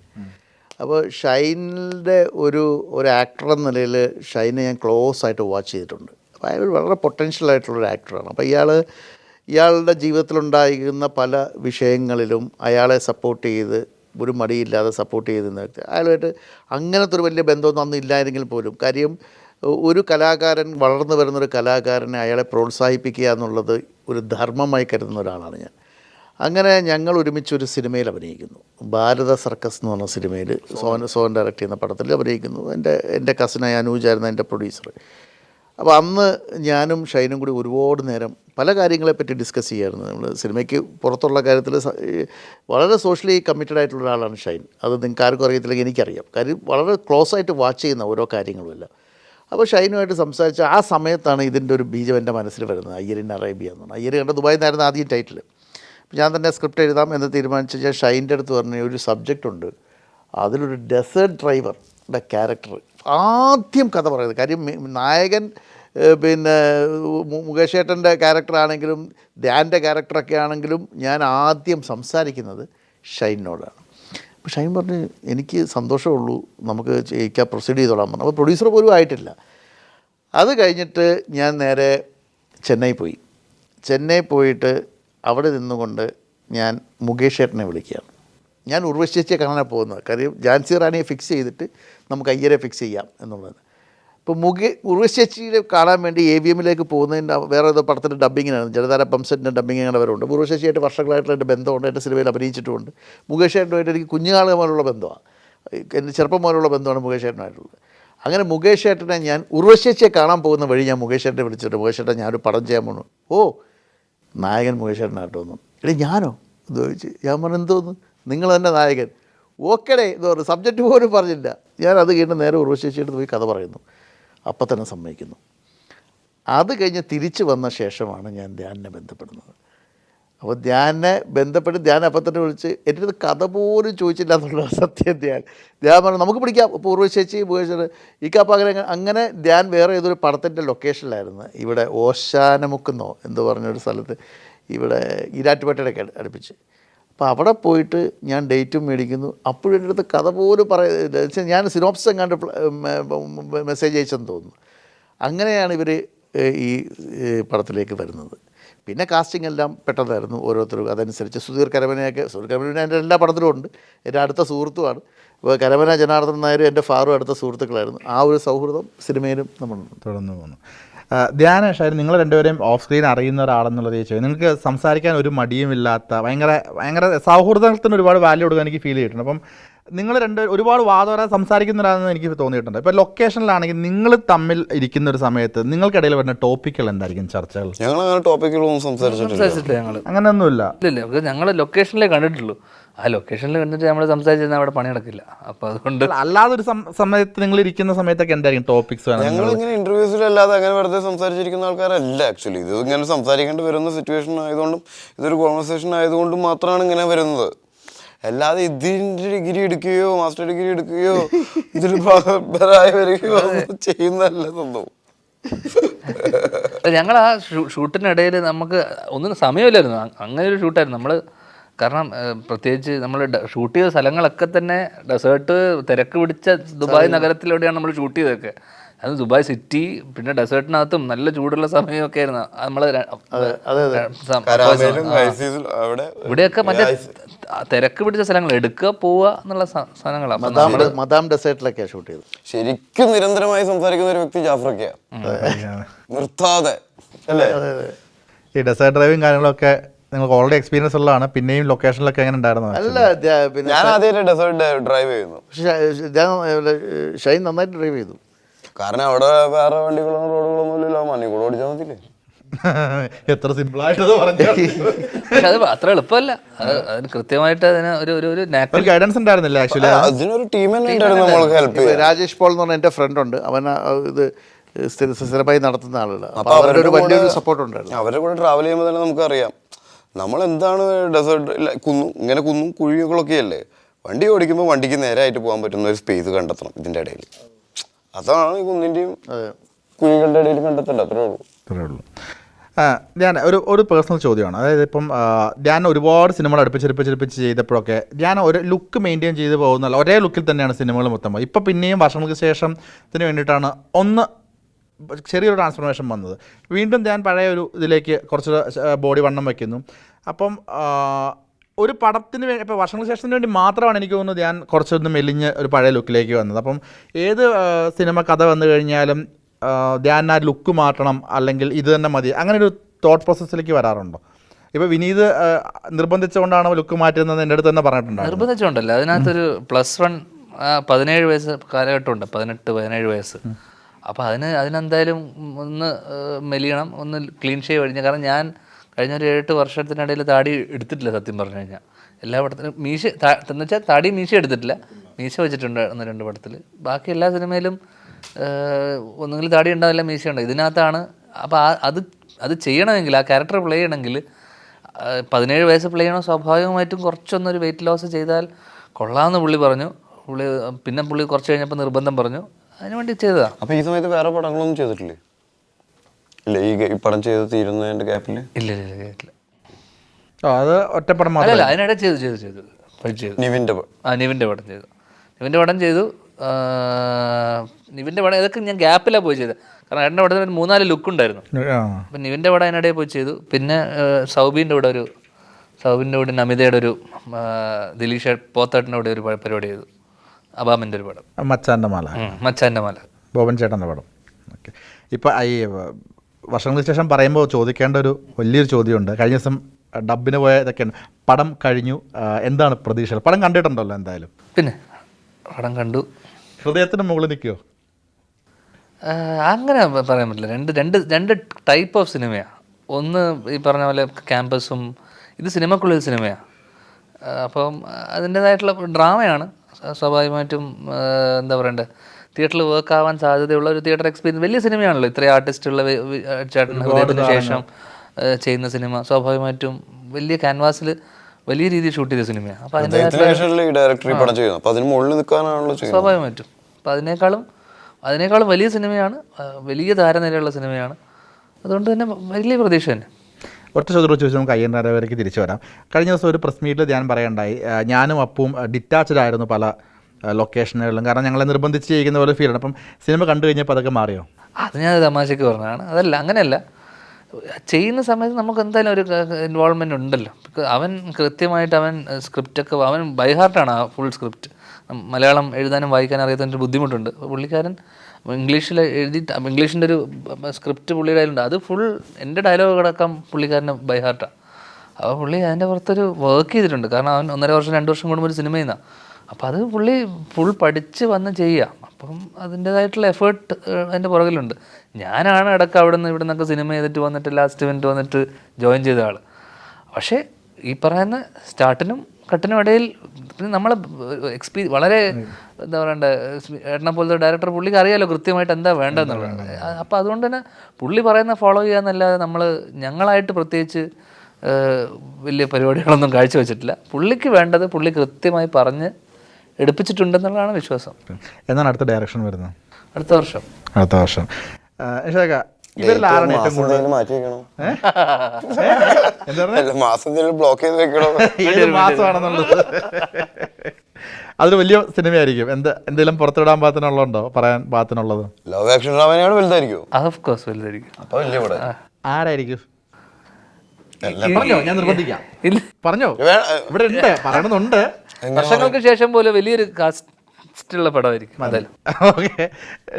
D: അപ്പോൾ ഷൈനിന്റെ ഒരു ഒരു ആക്ടർ എന്ന നിലയിൽ ഷൈനെ ഞാൻ ക്ലോസ് ആയിട്ട് വാച്ച് ചെയ്തിട്ടുണ്ട്. അപ്പോൾ അയാൾ വളരെ പൊട്ടൻഷ്യൽ ആയിട്ടുള്ളൊരു ആക്ടറാണ് അപ്പോൾ ഇയാൾ ഇയാളുടെ ജീവിതത്തിലുണ്ടായിരുന്ന പല വിഷയങ്ങളിലും അയാളെ സപ്പോർട്ട് ചെയ്ത് ഒരു മടിയില്ലാതെ സപ്പോർട്ട് ചെയ്തിരുന്ന വ്യക്തി. അയാളുമായിട്ട് അങ്ങനത്തെ ഒരു വലിയ ബന്ധമൊന്നും അന്ന് ഇല്ലായിരുന്നെങ്കിൽ പോലും കാര്യം ഒരു കലാകാരൻ വളർന്നു വരുന്നൊരു കലാകാരനെ അയാളെ പ്രോത്സാഹിപ്പിക്കുക എന്നുള്ളത് ഒരു ധർമ്മമായി കരുതുന്ന ഒരാളാണ് ഞാൻ. അങ്ങനെ ഞങ്ങൾ ഒരുമിച്ച് ഒരു സിനിമയിൽ അഭിനയിക്കുന്നു. ഭാരത സർക്കസ് എന്ന് പറഞ്ഞ സിനിമയിൽ സോൻ സോൻ ഡയറക്റ്റ് ചെയ്യുന്ന പടത്തിൽ അഭിനയിക്കുന്നു. എന്റെ എന്റെ കസിനായ അനൂജായിരുന്നു എന്റെ പ്രൊഡ്യൂസർ അപ്പോൾ അന്ന് ഞാനും ഷൈനും കൂടി ഒരുപാട് നേരം പല കാര്യങ്ങളെപ്പറ്റി ഡിസ്കസ് ചെയ്യായിരുന്നു. നമ്മൾ സിനിമയ്ക്ക് പുറത്തുള്ള കാര്യത്തിൽ വളരെ സോഷ്യലി കമ്മിറ്റഡ് ആയിട്ടുള്ള ഒരാളാണ് ഷൈൻ. അത് നിങ്ങൾക്ക് ആർക്കും അറിയത്തില്ലെങ്കിൽ എനിക്കറിയാം. കാര്യം വളരെ ക്ലോസ് ആയിട്ട് വാച്ച് ചെയ്യുന്ന ഓരോ കാര്യങ്ങളുമെല്ലാം അപ്പോൾ ഷൈനുമായിട്ട് സംസാരിച്ച ആ സമയത്താണ് ഇതിന്റെ ഒരു ബീജം എന്റെ മനസ്സിൽ വരുന്നത്. അയ്യരിൻ അറേബ്യ എന്നാണ്. അയ്യർ കണ്ട ദുബായിൽ നിന്നായിരുന്നു ആദ്യം ടൈറ്റിൽ ഞാൻ തന്നെ സ്ക്രിപ്റ്റ് എഴുതാം എന്ന് തീരുമാനിച്ച് ഞാൻ ഷൈന്റെ അടുത്ത് പറഞ്ഞ ഒരു സബ്ജക്റ്റ് ഉണ്ട്. അതിലൊരു ഡെസേർട്ട് ഡ്രൈവറുടെ ക്യാരക്ടർ ആദ്യം കഥ പറയുന്നത്. കാര്യം നായകൻ പിന്നെ മുകേഷേട്ടന്റെ ക്യാരക്ടറാണെങ്കിലും ധ്യാന്റെ ക്യാരക്ടറൊക്കെ ആണെങ്കിലും ഞാൻ ആദ്യം സംസാരിക്കുന്നത് ഷൈനോടാണ്. അപ്പോൾ ഷൈൻ പറഞ്ഞ് എനിക്ക് സന്തോഷമുള്ളൂ നമുക്ക് ചെയ്യിക്കാൻ പ്രൊസീഡ് ചെയ്തോളാൻ പറഞ്ഞു അപ്പോൾ പ്രൊഡ്യൂസർ പോലും ആയിട്ടില്ല. അത് കഴിഞ്ഞിട്ട് ഞാൻ നേരെ ചെന്നൈ പോയി. ചെന്നൈ പോയിട്ട് അവിടെ നിന്നുകൊണ്ട് ഞാൻ മുകേഷ് ഏട്ടനെ വിളിക്കുകയാണ്. ഞാൻ ഉർവശേഷിയെ കാണാനാണ് പോകുന്നത്. കാര്യം ജാൻസി റാണിയെ ഫിക്സ് ചെയ്തിട്ട് നമുക്ക് അയ്യരെ ഫിക്സ് ചെയ്യാം എന്നുള്ളത്. ഇപ്പോൾ മുകേ ഉർവശേഷിയുടെ കാണാൻ വേണ്ടി എ വി എമ്മിലേക്ക് പോകുന്നതിന്റെ വേറെ ഏതോ പടത്തിന്റെ ഡബ്ബിങ്ങിനാണ് ജലധാര പംസെറ്റിന്റെ ഡബ്ബിങ് അങ്ങനെ വരവുണ്ട്. ഉർവശേഷിയായിട്ട് വർഷങ്ങളായിട്ട് എന്റെ ബന്ധമുണ്ട്. എന്റെ സിനിമയിൽ അഭിനയിച്ചിട്ടുമുണ്ട്. മുകേഷ് ഏട്ടനുമായിട്ട് എനിക്ക് കുഞ്ഞുകാലം ബന്ധമാണ്. എന്റെ ചെറുപ്പം മുതലുള്ള ബന്ധമാണ് മുകേഷ് ഏട്ടനുമായിട്ടുള്ളത് അങ്ങനെ മുകേഷ് ഏട്ടനെ ഞാൻ ഉർവശേഷിയെ കാണാൻ പോകുന്ന വഴി ഞാൻ മുകേഷ് ഏട്ടനെ വിളിച്ചിട്ട് മുകേഷ് ഏട്ടൻ ഞാനൊരു പടം ചെയ്യാൻ പോണു. ഓ നായകൻ മുകേഷ് ഏട്ടനായിട്ട് വന്നു. എടേ ഞാനോ? എന്ന് ചോദിച്ച്. ഞാൻ പറഞ്ഞു എന്തോന്ന്? നിങ്ങൾ തന്നെ നായകൻ. ഓക്കെടേ എന്ന് പറഞ്ഞു സബ്ജക്റ്റ് പോലും പറഞ്ഞില്ല. ഞാൻ അത് കഴിഞ്ഞ് നേരെ ഉർവശേഷിയുടെ പോയി കഥ പറയുന്നു. അപ്പം തന്നെ സമ്മതിക്കുന്നു. അത് കഴിഞ്ഞ് തിരിച്ചു വന്ന ശേഷമാണ് ഞാൻ ധ്യാനിനെ ബന്ധപ്പെടുന്നത്. അപ്പോൾ ധ്യാനെ ബന്ധപ്പെട്ട് ധ്യാൻ അപ്പം തന്നെ വിളിച്ച് എന്റെ അടുത്ത് കഥ പോലും ചോദിച്ചില്ല എന്നുള്ള സത്യം ധ്യാൻ. ധ്യാൻ പറഞ്ഞു നമുക്ക് പിടിക്കാം. പൂർവശേച്ചി ഉപയോഗിച്ചത് ഈ കാപ്പാകര അങ്ങനെ ധ്യാൻ വേറെ ഏതൊരു പടത്തിന്റെ ലൊക്കേഷനിലായിരുന്നു ഇവിടെ ഓശാനമുക്കുന്നോ എന്ന് പറഞ്ഞൊരു സ്ഥലത്ത് ഇവിടെ ഈരാറ്റുപേട്ടയുടെ അടുപ്പിച്ച്. അപ്പോൾ അവിടെ പോയിട്ട് ഞാൻ ഡേറ്റും മേടിക്കുന്നു. അപ്പോഴും എന്റെ അടുത്ത് കഥ പോലും പറയുന്നത് ഞാൻ സിനോപ്സിസ് എങ്ങാണ്ട് മെസ്സേജ് അയച്ചെന്ന് തോന്നുന്നു. അങ്ങനെയാണ് ഇവർ ഈ പടത്തിലേക്ക് വരുന്നത്. പിന്നെ കാസ്റ്റിംഗ് എല്ലാം പെട്ടെന്നായിരുന്നു ഓരോരുത്തരും. അതനുസരിച്ച് സുധീർ കരമനയൊക്കെ സുധീർ കരമന എന്റെ എല്ലാ പടത്തിലും ഉണ്ട്. എന്റെ അടുത്ത സുഹൃത്തുമാണ്. ഇപ്പോൾ കരമന ജനാർദ്ദൻ നായരും എന്റെ ഫാറും അടുത്ത സുഹൃത്തുക്കളായിരുന്നു. ആ ഒരു സൗഹൃദം സിനിമയിലും നമ്മൾ
C: തുടർന്ന് പോകുന്നു. ആ, ധ്യാന ഷാരി നിങ്ങൾ രണ്ടുപേരെയും ഓഫ് സ്ക്രീൻ അറിയുന്ന ഒരാളെന്നുള്ളത് ചോദിച്ചു നിങ്ങൾക്ക് സംസാരിക്കാൻ ഒരു മടിയുമില്ലാത്ത ഭയങ്കര ഭയങ്കര സൗഹൃദത്തിന് ഒരുപാട് വാല്യൂ കൊടുക്കാൻ എനിക്ക് ഫീൽ ചെയ്തിട്ടുണ്ട്. അപ്പം നിങ്ങൾ രണ്ട് ഒരുപാട് വാദോര സംസാരിക്കുന്നവരാണെന്ന് എനിക്ക് തോന്നിയിട്ടുണ്ട്. ഇപ്പോൾ ലൊക്കേഷനിലാണെങ്കിൽ നിങ്ങൾ തമ്മിൽ ഇരിക്കുന്ന ഒരു സമയത്ത് നിങ്ങൾക്കിടയിൽ വരുന്ന ടോപ്പിക്കുകൾ എന്തായിരിക്കും ചർച്ചകൾ?
B: ഞങ്ങൾ അങ്ങനെ ടോപ്പിക്കുകളൊന്നും സംസാരിച്ചിട്ടില്ല.
C: അങ്ങനെയൊന്നുമില്ല.
A: ഇല്ല ഇല്ല ഞങ്ങൾ ലൊക്കേഷനിലേ കണ്ടിട്ടുള്ളൂ. ആ ലൊക്കേഷനിൽ കണ്ടിട്ട് നമ്മൾ സംസാരിച്ചിരുന്ന അവിടെ പണി നടക്കില്ല. അപ്പൊ അതുകൊണ്ട്
C: അല്ലാതെ ഒരു സമയത്ത് നിങ്ങൾ ഇരിക്കുന്ന സമയത്തൊക്കെ എന്തായിരിക്കും ടോപ്പിക്സ്
B: ഞങ്ങൾ ഇങ്ങനെ ഇന്റർവ്യൂസിലല്ലാതെ അങ്ങനെ വെറുതെ സംസാരിച്ചിരിക്കുന്ന ആൾക്കാരല്ല ആക്ച്വലി ഇത് ഇങ്ങനെ സംസാരിക്കേണ്ടി വരുന്ന സിറ്റുവേഷൻ ആയതുകൊണ്ടും ഇതൊരു കോൺവെർസേഷൻ ആയതുകൊണ്ടും മാത്രമാണ് ഇങ്ങനെ വരുന്നത്. അല്ലാതെ ഇതിന്റെ ഡിഗ്രി എടുക്കുകയോ മാസ്റ്റർ ഡിഗ്രി എടുക്കുകയോ ഇതിൽ പ്രഗത്ഭരായി വരികയോ ചെയ്യുന്നതല്ല സംഭവം
A: ഞങ്ങൾ ആ ഷൂട്ടിനിടയിൽ നമുക്ക് ഒന്നും സമയമില്ലായിരുന്നു. അങ്ങനെ ഒരു ഷൂട്ടായിരുന്നു നമ്മൾ കാരണം പ്രത്യേകിച്ച് നമ്മൾ ഷൂട്ട് ചെയ്ത സ്ഥലങ്ങളൊക്കെ തന്നെ ഡെസേർട്ട് തിരക്ക് പിടിച്ച ദുബായ് നഗരത്തിലൂടെയാണ് നമ്മൾ ഷൂട്ട് ചെയ്തതൊക്കെ. അത് ദുബായ് സിറ്റി പിന്നെ ഡെസേർട്ടിനകത്തും നല്ല ചൂടുള്ള സമയമൊക്കെ ആയിരുന്നു. നമ്മൾ ഇവിടെയൊക്കെ മറ്റേ തിരക്ക് പിടിച്ച സ്ഥലങ്ങൾ എടുക്കുക പോവുക എന്നുള്ള സാധനങ്ങളാണ്
D: മദാം ഷൂട്ട് ചെയ്തത്.
B: ശരിക്കും നിരന്തരമായി സംസാരിക്കുന്ന ഒരു വ്യക്തി ജാഫ്രൊക്കെയാ നിർത്താതെ. അല്ലേ?
C: ഈ ഡെസേർട്ട് ഡ്രൈവിങ് കാര്യങ്ങളൊക്കെ നിങ്ങൾക്ക് ഓൾറെഡി എക്സ്പീരിയൻസ് ഉള്ളതാണ്. പിന്നെയും ലൊക്കേഷനിലൊക്കെ എങ്ങനെ ഉണ്ടായിരുന്നു
D: അല്ല പിന്നെ
B: ഞാൻ ആദ്യമായിട്ട് ഡെസേർട്ട് ഡ്രൈവ് ചെയ്യുന്നു.
D: ഷ- ഞാൻ ഷൈൻ നന്നായിട്ട് ഡ്രൈവ് ചെയ്തു.
B: കാരണം അവിടെ വേറെ വണ്ടികളൊന്നും റോഡുകളൊന്നും ഇല്ലല്ലോ മണ്ണി കൂടെ ഓടിച്ചാൽ മതിയില്ലേ?
C: എത്ര സിമ്പിൾ ആയിട്ട് പറഞ്ഞു
A: പക്ഷെ അത് അത്ര എളുപ്പമല്ല. അത് അതിന് കൃത്യമായിട്ട് അതിന് ഒരു ഒരു ഒരു
C: ഒരു ഗൈഡൻസ് ഉണ്ടായിരുന്നില്ല ആക്ച്വലി
B: അതിനൊരു ടീം തന്നെ ഉണ്ടായിരുന്നു നമ്മൾക്ക് ഹെൽപ്പ്
D: ഇപ്പൊ
B: ചെയ്യാൻ.
D: രാജേഷ് പോൾ എന്ന് പറഞ്ഞ എന്റെ ഫ്രണ്ട് ഉണ്ട്. അവൻ ആ ഇത് സ്ഥിര സ്ഥിരമായി നടത്തുന്ന ആളാണ്
B: അപ്പൊ
D: അവരുടെ ഒരു വലിയൊരു സപ്പോർട്ട് ഉണ്ടായിരുന്നു.
B: അവരുടെ കൂടെ ട്രാവൽ ചെയ്യുമ്പോൾ തന്നെ നമുക്കറിയാം. നമ്മൾ എന്താണ് ഡെസേർട്ട് കുന്നും ഇങ്ങനെ കുന്നും കുഴികളൊക്കെ അല്ലേ? വണ്ടി ഓടിക്കുമ്പോൾ വണ്ടിക്ക് നേരായിട്ട് പോകാൻ പറ്റുന്ന ഒരു സ്പേസ് കണ്ടെത്തണം ഇതിന്റെ ഇടയിൽ. അതാണ് ഈ കുന്നിന്റെയും കുഴികളുടെ ഇടയിൽ കണ്ടെത്തേണ്ടത്. അത്രേ ഉള്ളൂ.
C: അത്രേ ഉള്ളൂ. ആ, ഞാൻ ഒരു ഒരു പേഴ്സണൽ ചോദ്യമാണ്. അതായത് ഇപ്പം ഞാൻ ഒരുപാട് സിനിമകൾ അടുപ്പിച്ചടുപ്പിച്ചടുപ്പിച്ച് ചെയ്തപ്പോഴൊക്കെ ഞാൻ ഒരു ലുക്ക് മെയിന്റെയിൻ ചെയ്ത് പോകുന്നല്ല ഒരേ ലുക്കിൽ തന്നെയാണ് സിനിമകൾ മൊത്തം. ഇപ്പം പിന്നെയും വർഷങ്ങൾക്ക് ശേഷം ഇതിന് വേണ്ടിയിട്ടാണ് ഒന്ന് ചെറിയൊരു ട്രാൻസ്ഫോർമേഷൻ വന്നത്. വീണ്ടും ഞാൻ പഴയ ഒരു ഇതിലേക്ക് കുറച്ച് ബോഡി വണ്ണം വയ്ക്കുന്നു അപ്പം ഒരു പടത്തിന് വേണ്ടി ഇപ്പോൾ വർഷങ്ങൾക്ക് ശേഷത്തിന് വേണ്ടി മാത്രമാണ് എനിക്ക് തോന്നുന്നത് ഞാൻ കുറച്ചൊന്ന് മെലിഞ്ഞ് ഒരു പഴയ ലുക്കിലേക്ക് വന്നത്. അപ്പം ഏത് സിനിമ കഥ വന്നു കഴിഞ്ഞാലും ധ്യാൻ ആ ലുക്ക് മാറ്റണം അല്ലെങ്കിൽ ഇത് തന്നെ മതി അങ്ങനെ ഒരു തോട്ട് പ്രോസസ്സിലേക്ക് വരാറുണ്ടോ? ഇപ്പോൾ വിനീത് നിർബന്ധിച്ചുകൊണ്ടാണ് ലുക്ക് മാറ്റുന്നത് എന്റെ അടുത്ത് തന്നെ പറഞ്ഞിട്ടുണ്ട്
A: നിർബന്ധിച്ചുകൊണ്ടല്ല. അതിനകത്തൊരു പ്ലസ് വൺ പതിനേഴ് വയസ്സ് കാലഘട്ടമുണ്ട്. പതിനെട്ട് പതിനേഴ് വയസ്സ്. അപ്പോൾ അതിന് അതിനെന്തായാലും ഒന്ന് മെലിയണം ഒന്ന് ക്ലീൻ ഷേവ് കഴിഞ്ഞ് കാരണം ഞാൻ കഴിഞ്ഞ ഒരു ഏഴെട്ട് വർഷത്തിനിടയിൽ താടി എടുത്തിട്ടില്ല സത്യം പറഞ്ഞു കഴിഞ്ഞാൽ. എല്ലാ പടത്തിലും മീശ എന്ന് വെച്ചാൽ താടി മീശ എടുത്തിട്ടില്ല. മീശ വെച്ചിട്ടുണ്ട് ഒന്ന് രണ്ട് പടത്തിൽ. ബാക്കി എല്ലാ സിനിമയിലും ഒന്നുകിൽ താടി ഉണ്ടാവില്ല മീശ ഉണ്ടാവും ഇതിനകത്താണ്. അപ്പോൾ ആ അത് അത് ചെയ്യണമെങ്കിൽ ആ ക്യാരക്ടർ പ്ലേ ചെയ്യണമെങ്കിൽ പതിനേഴ് വയസ്സ് പ്ലേ ചെയ്യണം? സ്വാഭാവികമായിട്ടും കുറച്ചൊന്നൊരു വെയിറ്റ് ലോസ് ചെയ്താൽ കൊള്ളാമെന്ന് പുള്ളി പറഞ്ഞു. പുള്ളി പിന്നെ പുള്ളി കുറച്ച് കഴിഞ്ഞപ്പോൾ നിർബന്ധം പറഞ്ഞു. അതിനുവേണ്ടി ചെയ്തതാണ്
B: അപ്പോൾ ഈ സമയത്ത് വേറെ പടങ്ങളൊന്നും ചെയ്തിട്ടില്ലേ? ഇല്ല ഈ പടം ചെയ്ത് തീരുന്നതിന്റെ ഗ്യാപ്പിൽ
A: ഇല്ല ഇല്ല ഇല്ല കേട്ടില്ല.
C: ഓ അത് ഒറ്റപ്പടം മാത്രം
A: അല്ല അതിനിടെ ചെയ്തു ചെയ്തു ചെയ്തു. ചെയ്തു.
B: നിവിന്റെ പ-
A: ആ നിവിന്റെ പടം ചെയ്തു. നിവിന്റെ പടം ചെയ്തു ആ, നിവിന്റെ പടം ഇതൊക്കെ ഞാൻ ഗ്യാപ്പിലാണ് പോയി ചെയ്തത്. കാരണം ഏട്ടന്റെ പടത്തിന് ഒരു മൂന്നാൽ ലുക്ക് ഉണ്ടായിരുന്നു.
C: ആ.
A: അപ്പം നിവിന്റെ പടം അതിനിടെ പോയി ചെയ്തു. പിന്നെ സൗബിന്റെ സൗബിന്റെ കൂടെ ഒരു സൗബിന്റെ കൂടെ നമിതയുടെ ഒരു ആ, ദിലീഷ് പോത്താട്ടിന്റെ കൂടെ ഒരു പ- പരിപാടി ചെയ്തു. അബാമിന്റെ ഒരു പടം.
C: മച്ചാന്റെ മാല.
A: ഉം, മച്ചാന്റെ മല.
C: ബോബൻ ചേട്ടന്റെ പടം. ഓക്കെ. ഇപ്പം ഈ വർഷങ്ങൾക്ക് ശേഷം പറയുമ്പോൾ ചോദിക്കേണ്ട ഒരു വലിയൊരു ചോദ്യമുണ്ട്. കഴിഞ്ഞ ദിവസം ഡബിന് പോയ ഇതൊക്കെയാണ്. പടം കഴിഞ്ഞു എന്താണ് പ്രതീക്ഷകൾ? പടം കണ്ടിട്ടുണ്ടല്ലോ എന്തായാലും.
A: പിന്നെ പടം കണ്ടു.
C: ഹൃദയത്തിന് മുകളിൽ നിൽക്കുമോ
A: അങ്ങനെ പറയാൻ പറ്റില്ല. രണ്ട് രണ്ട് രണ്ട് ടൈപ്പ് ഓഫ് സിനിമയാണ് ഒന്ന് ഈ പറഞ്ഞ പോലെ ക്യാമ്പസും ഇത് സിനിമക്കുള്ളിൽ സിനിമയാണ് അപ്പം അതിന്റേതായിട്ടുള്ള ഡ്രാമയാണ്. സ്വാ- സ്വാഭാവികമായിട്ടും എന്താ പറയണ്ടേ? തിയേറ്ററിൽ വർക്ക് ആവാൻ സാധ്യതയുള്ള ഒരു തിയേറ്റർ എക്സ്പീരിയൻസ് വലിയ സിനിമയാണല്ലോ ഇത്രയും ആർട്ടിസ്റ്റ് ഉള്ള വെ- ചേട്ടൻ ഹൃദയത്തിന് ശേഷം ചെയ്യുന്ന സിനിമ. സ്വാഭാവികമായിട്ടും വലിയ ക്യാൻവാസിൽ വലിയ രീതിയിൽ ഷൂട്ട് ചെയ്ത സിനിമയാണ് അപ്പോൾ
B: അതിന്റെ അപ്പൊ
A: സ്വാഭാവികമായിട്ടും. അപ്പം അതിനേക്കാളും അതിനേക്കാളും വലിയ സിനിമയാണ് വലിയ താരനിരയുള്ള സിനിമയാണ്. അതുകൊണ്ട് തന്നെ വലിയ പ്രതീക്ഷ തന്നെ.
C: ഒറ്റ ചോദ്യം ചോദിച്ചു നമുക്ക് അയ്യന്നാരവരേക്ക് തിരിച്ചു വരാം. കഴിഞ്ഞ ദിവസം ഒരു പ്രസ് മീറ്റിൽ ഞാൻ പറയണ്ടായി. ഞാനും അപ്പവും ഡിറ്റാച്ച്ഡ് ആയിരുന്നു പല ലൊക്കേഷനുകളിലും കാരണം ഞങ്ങളെ നിർബന്ധിച്ച് ചെയ്യുന്ന പോലെ ഫീലാണ് അപ്പം സിനിമ കണ്ടു കഴിഞ്ഞപ്പോൾ അതൊക്കെ മാറിയോ?
A: അത് ഞാൻ തമാശയ്ക്ക് പറഞ്ഞതാണ്. അതല്ല അങ്ങനെയല്ല. ചെയ്യുന്ന സമയത്ത് നമുക്ക് എന്തായാലും ഒരു ഇൻവോൾവ്മെന്റ് ഉണ്ടല്ലോ. അവൻ കൃത്യമായിട്ട് അവൻ സ്ക്രിപ്റ്റൊക്കെ അവൻ ബൈഹാർട്ടാണ് ആ ഫുൾ സ്ക്രിപ്റ്റ് മലയാളം എഴുതാനും വായിക്കാനും അറിയാത്തതിന്റെ ബുദ്ധിമുട്ടുണ്ട്. പുള്ളിക്കാരൻ ഇംഗ്ലീഷിൽ എഴുതി ഇംഗ്ലീഷിന്റെ ഒരു സ്ക്രിപ്റ്റ് പുള്ളിയുടെ കയ്യിലുണ്ട്. അത് ഫുൾ എന്റെ ഡയലോഗ് അടക്കം പുള്ളിക്കാരന്റെ ബൈഹാർട്ടാണ് അപ്പോൾ പുള്ളി അതിന്റെ പുറത്തൊരു വർക്ക് ചെയ്തിട്ടുണ്ട്. കാരണം അവൻ ഒന്നര വർഷം രണ്ട് വർഷം കൂടുമ്പോൾ ഒരു സിനിമ ചെയ്യുന്നതാണ് അപ്പോൾ അത് പുള്ളി ഫുൾ പഠിച്ച് വന്ന് ചെയ്യുക അപ്പം അതിന്റേതായിട്ടുള്ള എഫേർട്ട് അതിന്റെ പുറകിലുണ്ട്. ഞാനാണ് ഇടയ്ക്ക് അവിടെ നിന്ന് ഇവിടെ നിന്നൊക്കെ സിനിമ ചെയ്തിട്ട് വന്നിട്ട് ലാസ്റ്റ് മിനിറ്റ് വന്നിട്ട് ജോയിൻ ചെയ്ത ആൾ പക്ഷേ ഈ പറയുന്ന സ്റ്റാർട്ടിനും കട്ടിനും ഇടയിൽ പിന്നെ നമ്മളെ എക്സ്പീ വളരെ എന്താ പറയണ്ടേ ഏട്ടനെ പോലത്തെ ഡയറക്ടർ പുള്ളിക്ക് അറിയാലോ കൃത്യമായിട്ട് എന്താ വേണ്ടതെന്നുള്ളത്. അപ്പോൾ അതുകൊണ്ട് തന്നെ പുള്ളി പറയുന്ന ഫോളോ ചെയ്യാന്നല്ലാതെ നമ്മൾ ഞങ്ങളായിട്ട് പ്രത്യേകിച്ച് വലിയ പരിപാടികളൊന്നും കാഴ്ചവെച്ചിട്ടില്ല. പുള്ളിക്ക് വേണ്ടത് പുള്ളി കൃത്യമായി പറഞ്ഞ് എടുപ്പിച്ചിട്ടുണ്ടെന്നുള്ളതാണ് വിശ്വാസം.
C: എന്നാണ് അടുത്ത ഡയറക്ഷൻ വരുന്നത്?
A: അടുത്ത വർഷം.
C: അടുത്ത വർഷം. ഇവരിൽ ആരാണ് ഏറ്റവും
B: മാസം മാറ്റി വെക്കണോ? മാസം ബ്ലോക്ക് ചെയ്ത് വെക്കണോ?
C: ഏത് മാസമാണെന്നുള്ളത്. അതൊരു വലിയ സിനിമയായിരിക്കും. എന്ത് എന്തെങ്കിലും പുറത്തുവിടാൻ പാകത്തിനുള്ളതുണ്ടോ? പറയാൻ പാകത്തിനുള്ളത്?
B: ലവ് ആക്ഷൻ ഡ്രാമയാണ് വലുതായിരിക്കും
A: ഓഫ് കോഴ്സ് വലുതായിരിക്കും.
B: അപ്പൊ വലിയ ഇവിടെ
C: ആരായിരിക്കും? പറഞ്ഞോ ഞാൻ നിർബന്ധിക്കാം.
A: ഇല്ല.
C: പറഞ്ഞോ. ഇവിടെ ഉണ്ട് പറയണമെന്നുണ്ട്
A: വർഷങ്ങൾക്ക് ശേഷം പോലെ വലിയൊരു കാസ്റ്റുള്ള പടമായിരിക്കും.
C: ഓക്കെ.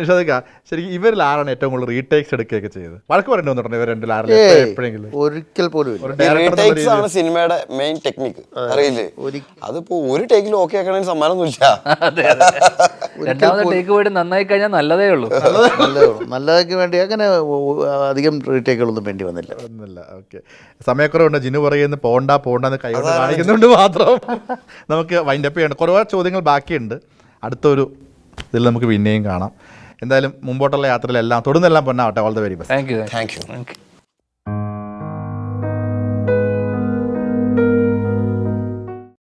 C: ശ്രദ്ധിക്ക ശരിക്കും ഇവരിൽ ആരാണ് ഏറ്റവും കൂടുതൽ റീടേക്സ് എടുക്കുകയൊക്കെ ചെയ്തത്? വഴക്ക് പറഞ്ഞു വന്നിട്ടുണ്ട് ഇവർ രണ്ടിൽ
D: ഏയ്,
C: എപ്പോഴെങ്കിലും?
D: ഒരിക്കൽ പോലും ഇല്ല.
C: ഒരു
B: ആണ് സിനിമയുടെ മെയിൻ ടെക്നിക്ക് അറിയില്ലേ? അതിപ്പോ ഒരു ടേക്കിൽ ഓക്കെ ആക്കണമെങ്കിൽ സമ്മാനമൊന്നുമില്ല.
A: അതെ അതെ. രണ്ടാമത്തെ ടേക്ക് പോയിട്ട് നന്നായി കഴിഞ്ഞാൽ നല്ലതേ ഉള്ളൂ.
D: നല്ലതൊക്കെ വേണ്ടി അങ്ങനെ ഒ- ഒ- അധികം റീടേക്കുകളൊന്നും വേണ്ടി വന്നില്ല.
C: ഒന്നുമില്ല ഓക്കെ. സമയക്കുറവുണ്ട്. ജിനു പറയുന്ന പോണ്ട പോണ്ടെന്ന് കൈകൊണ്ട് കാണിക്കുന്നുണ്ട് മാത്രം. നമുക്ക് വൈൻഡപ്പ് ചെയ്യണം. കുറേ ചോദ്യങ്ങൾ ബാക്കിയുണ്ട്. അടുത്തൊരു ഇതിൽ നമുക്ക് പിന്നെയും കാണാം. എന്തായാലും മുമ്പോട്ടുള്ള യാത്രയിലെല്ലാം തൊടുന്നെല്ലാം പൊന്നാവട്ടെ all the very best
A: thank you
B: thank you
A: thank you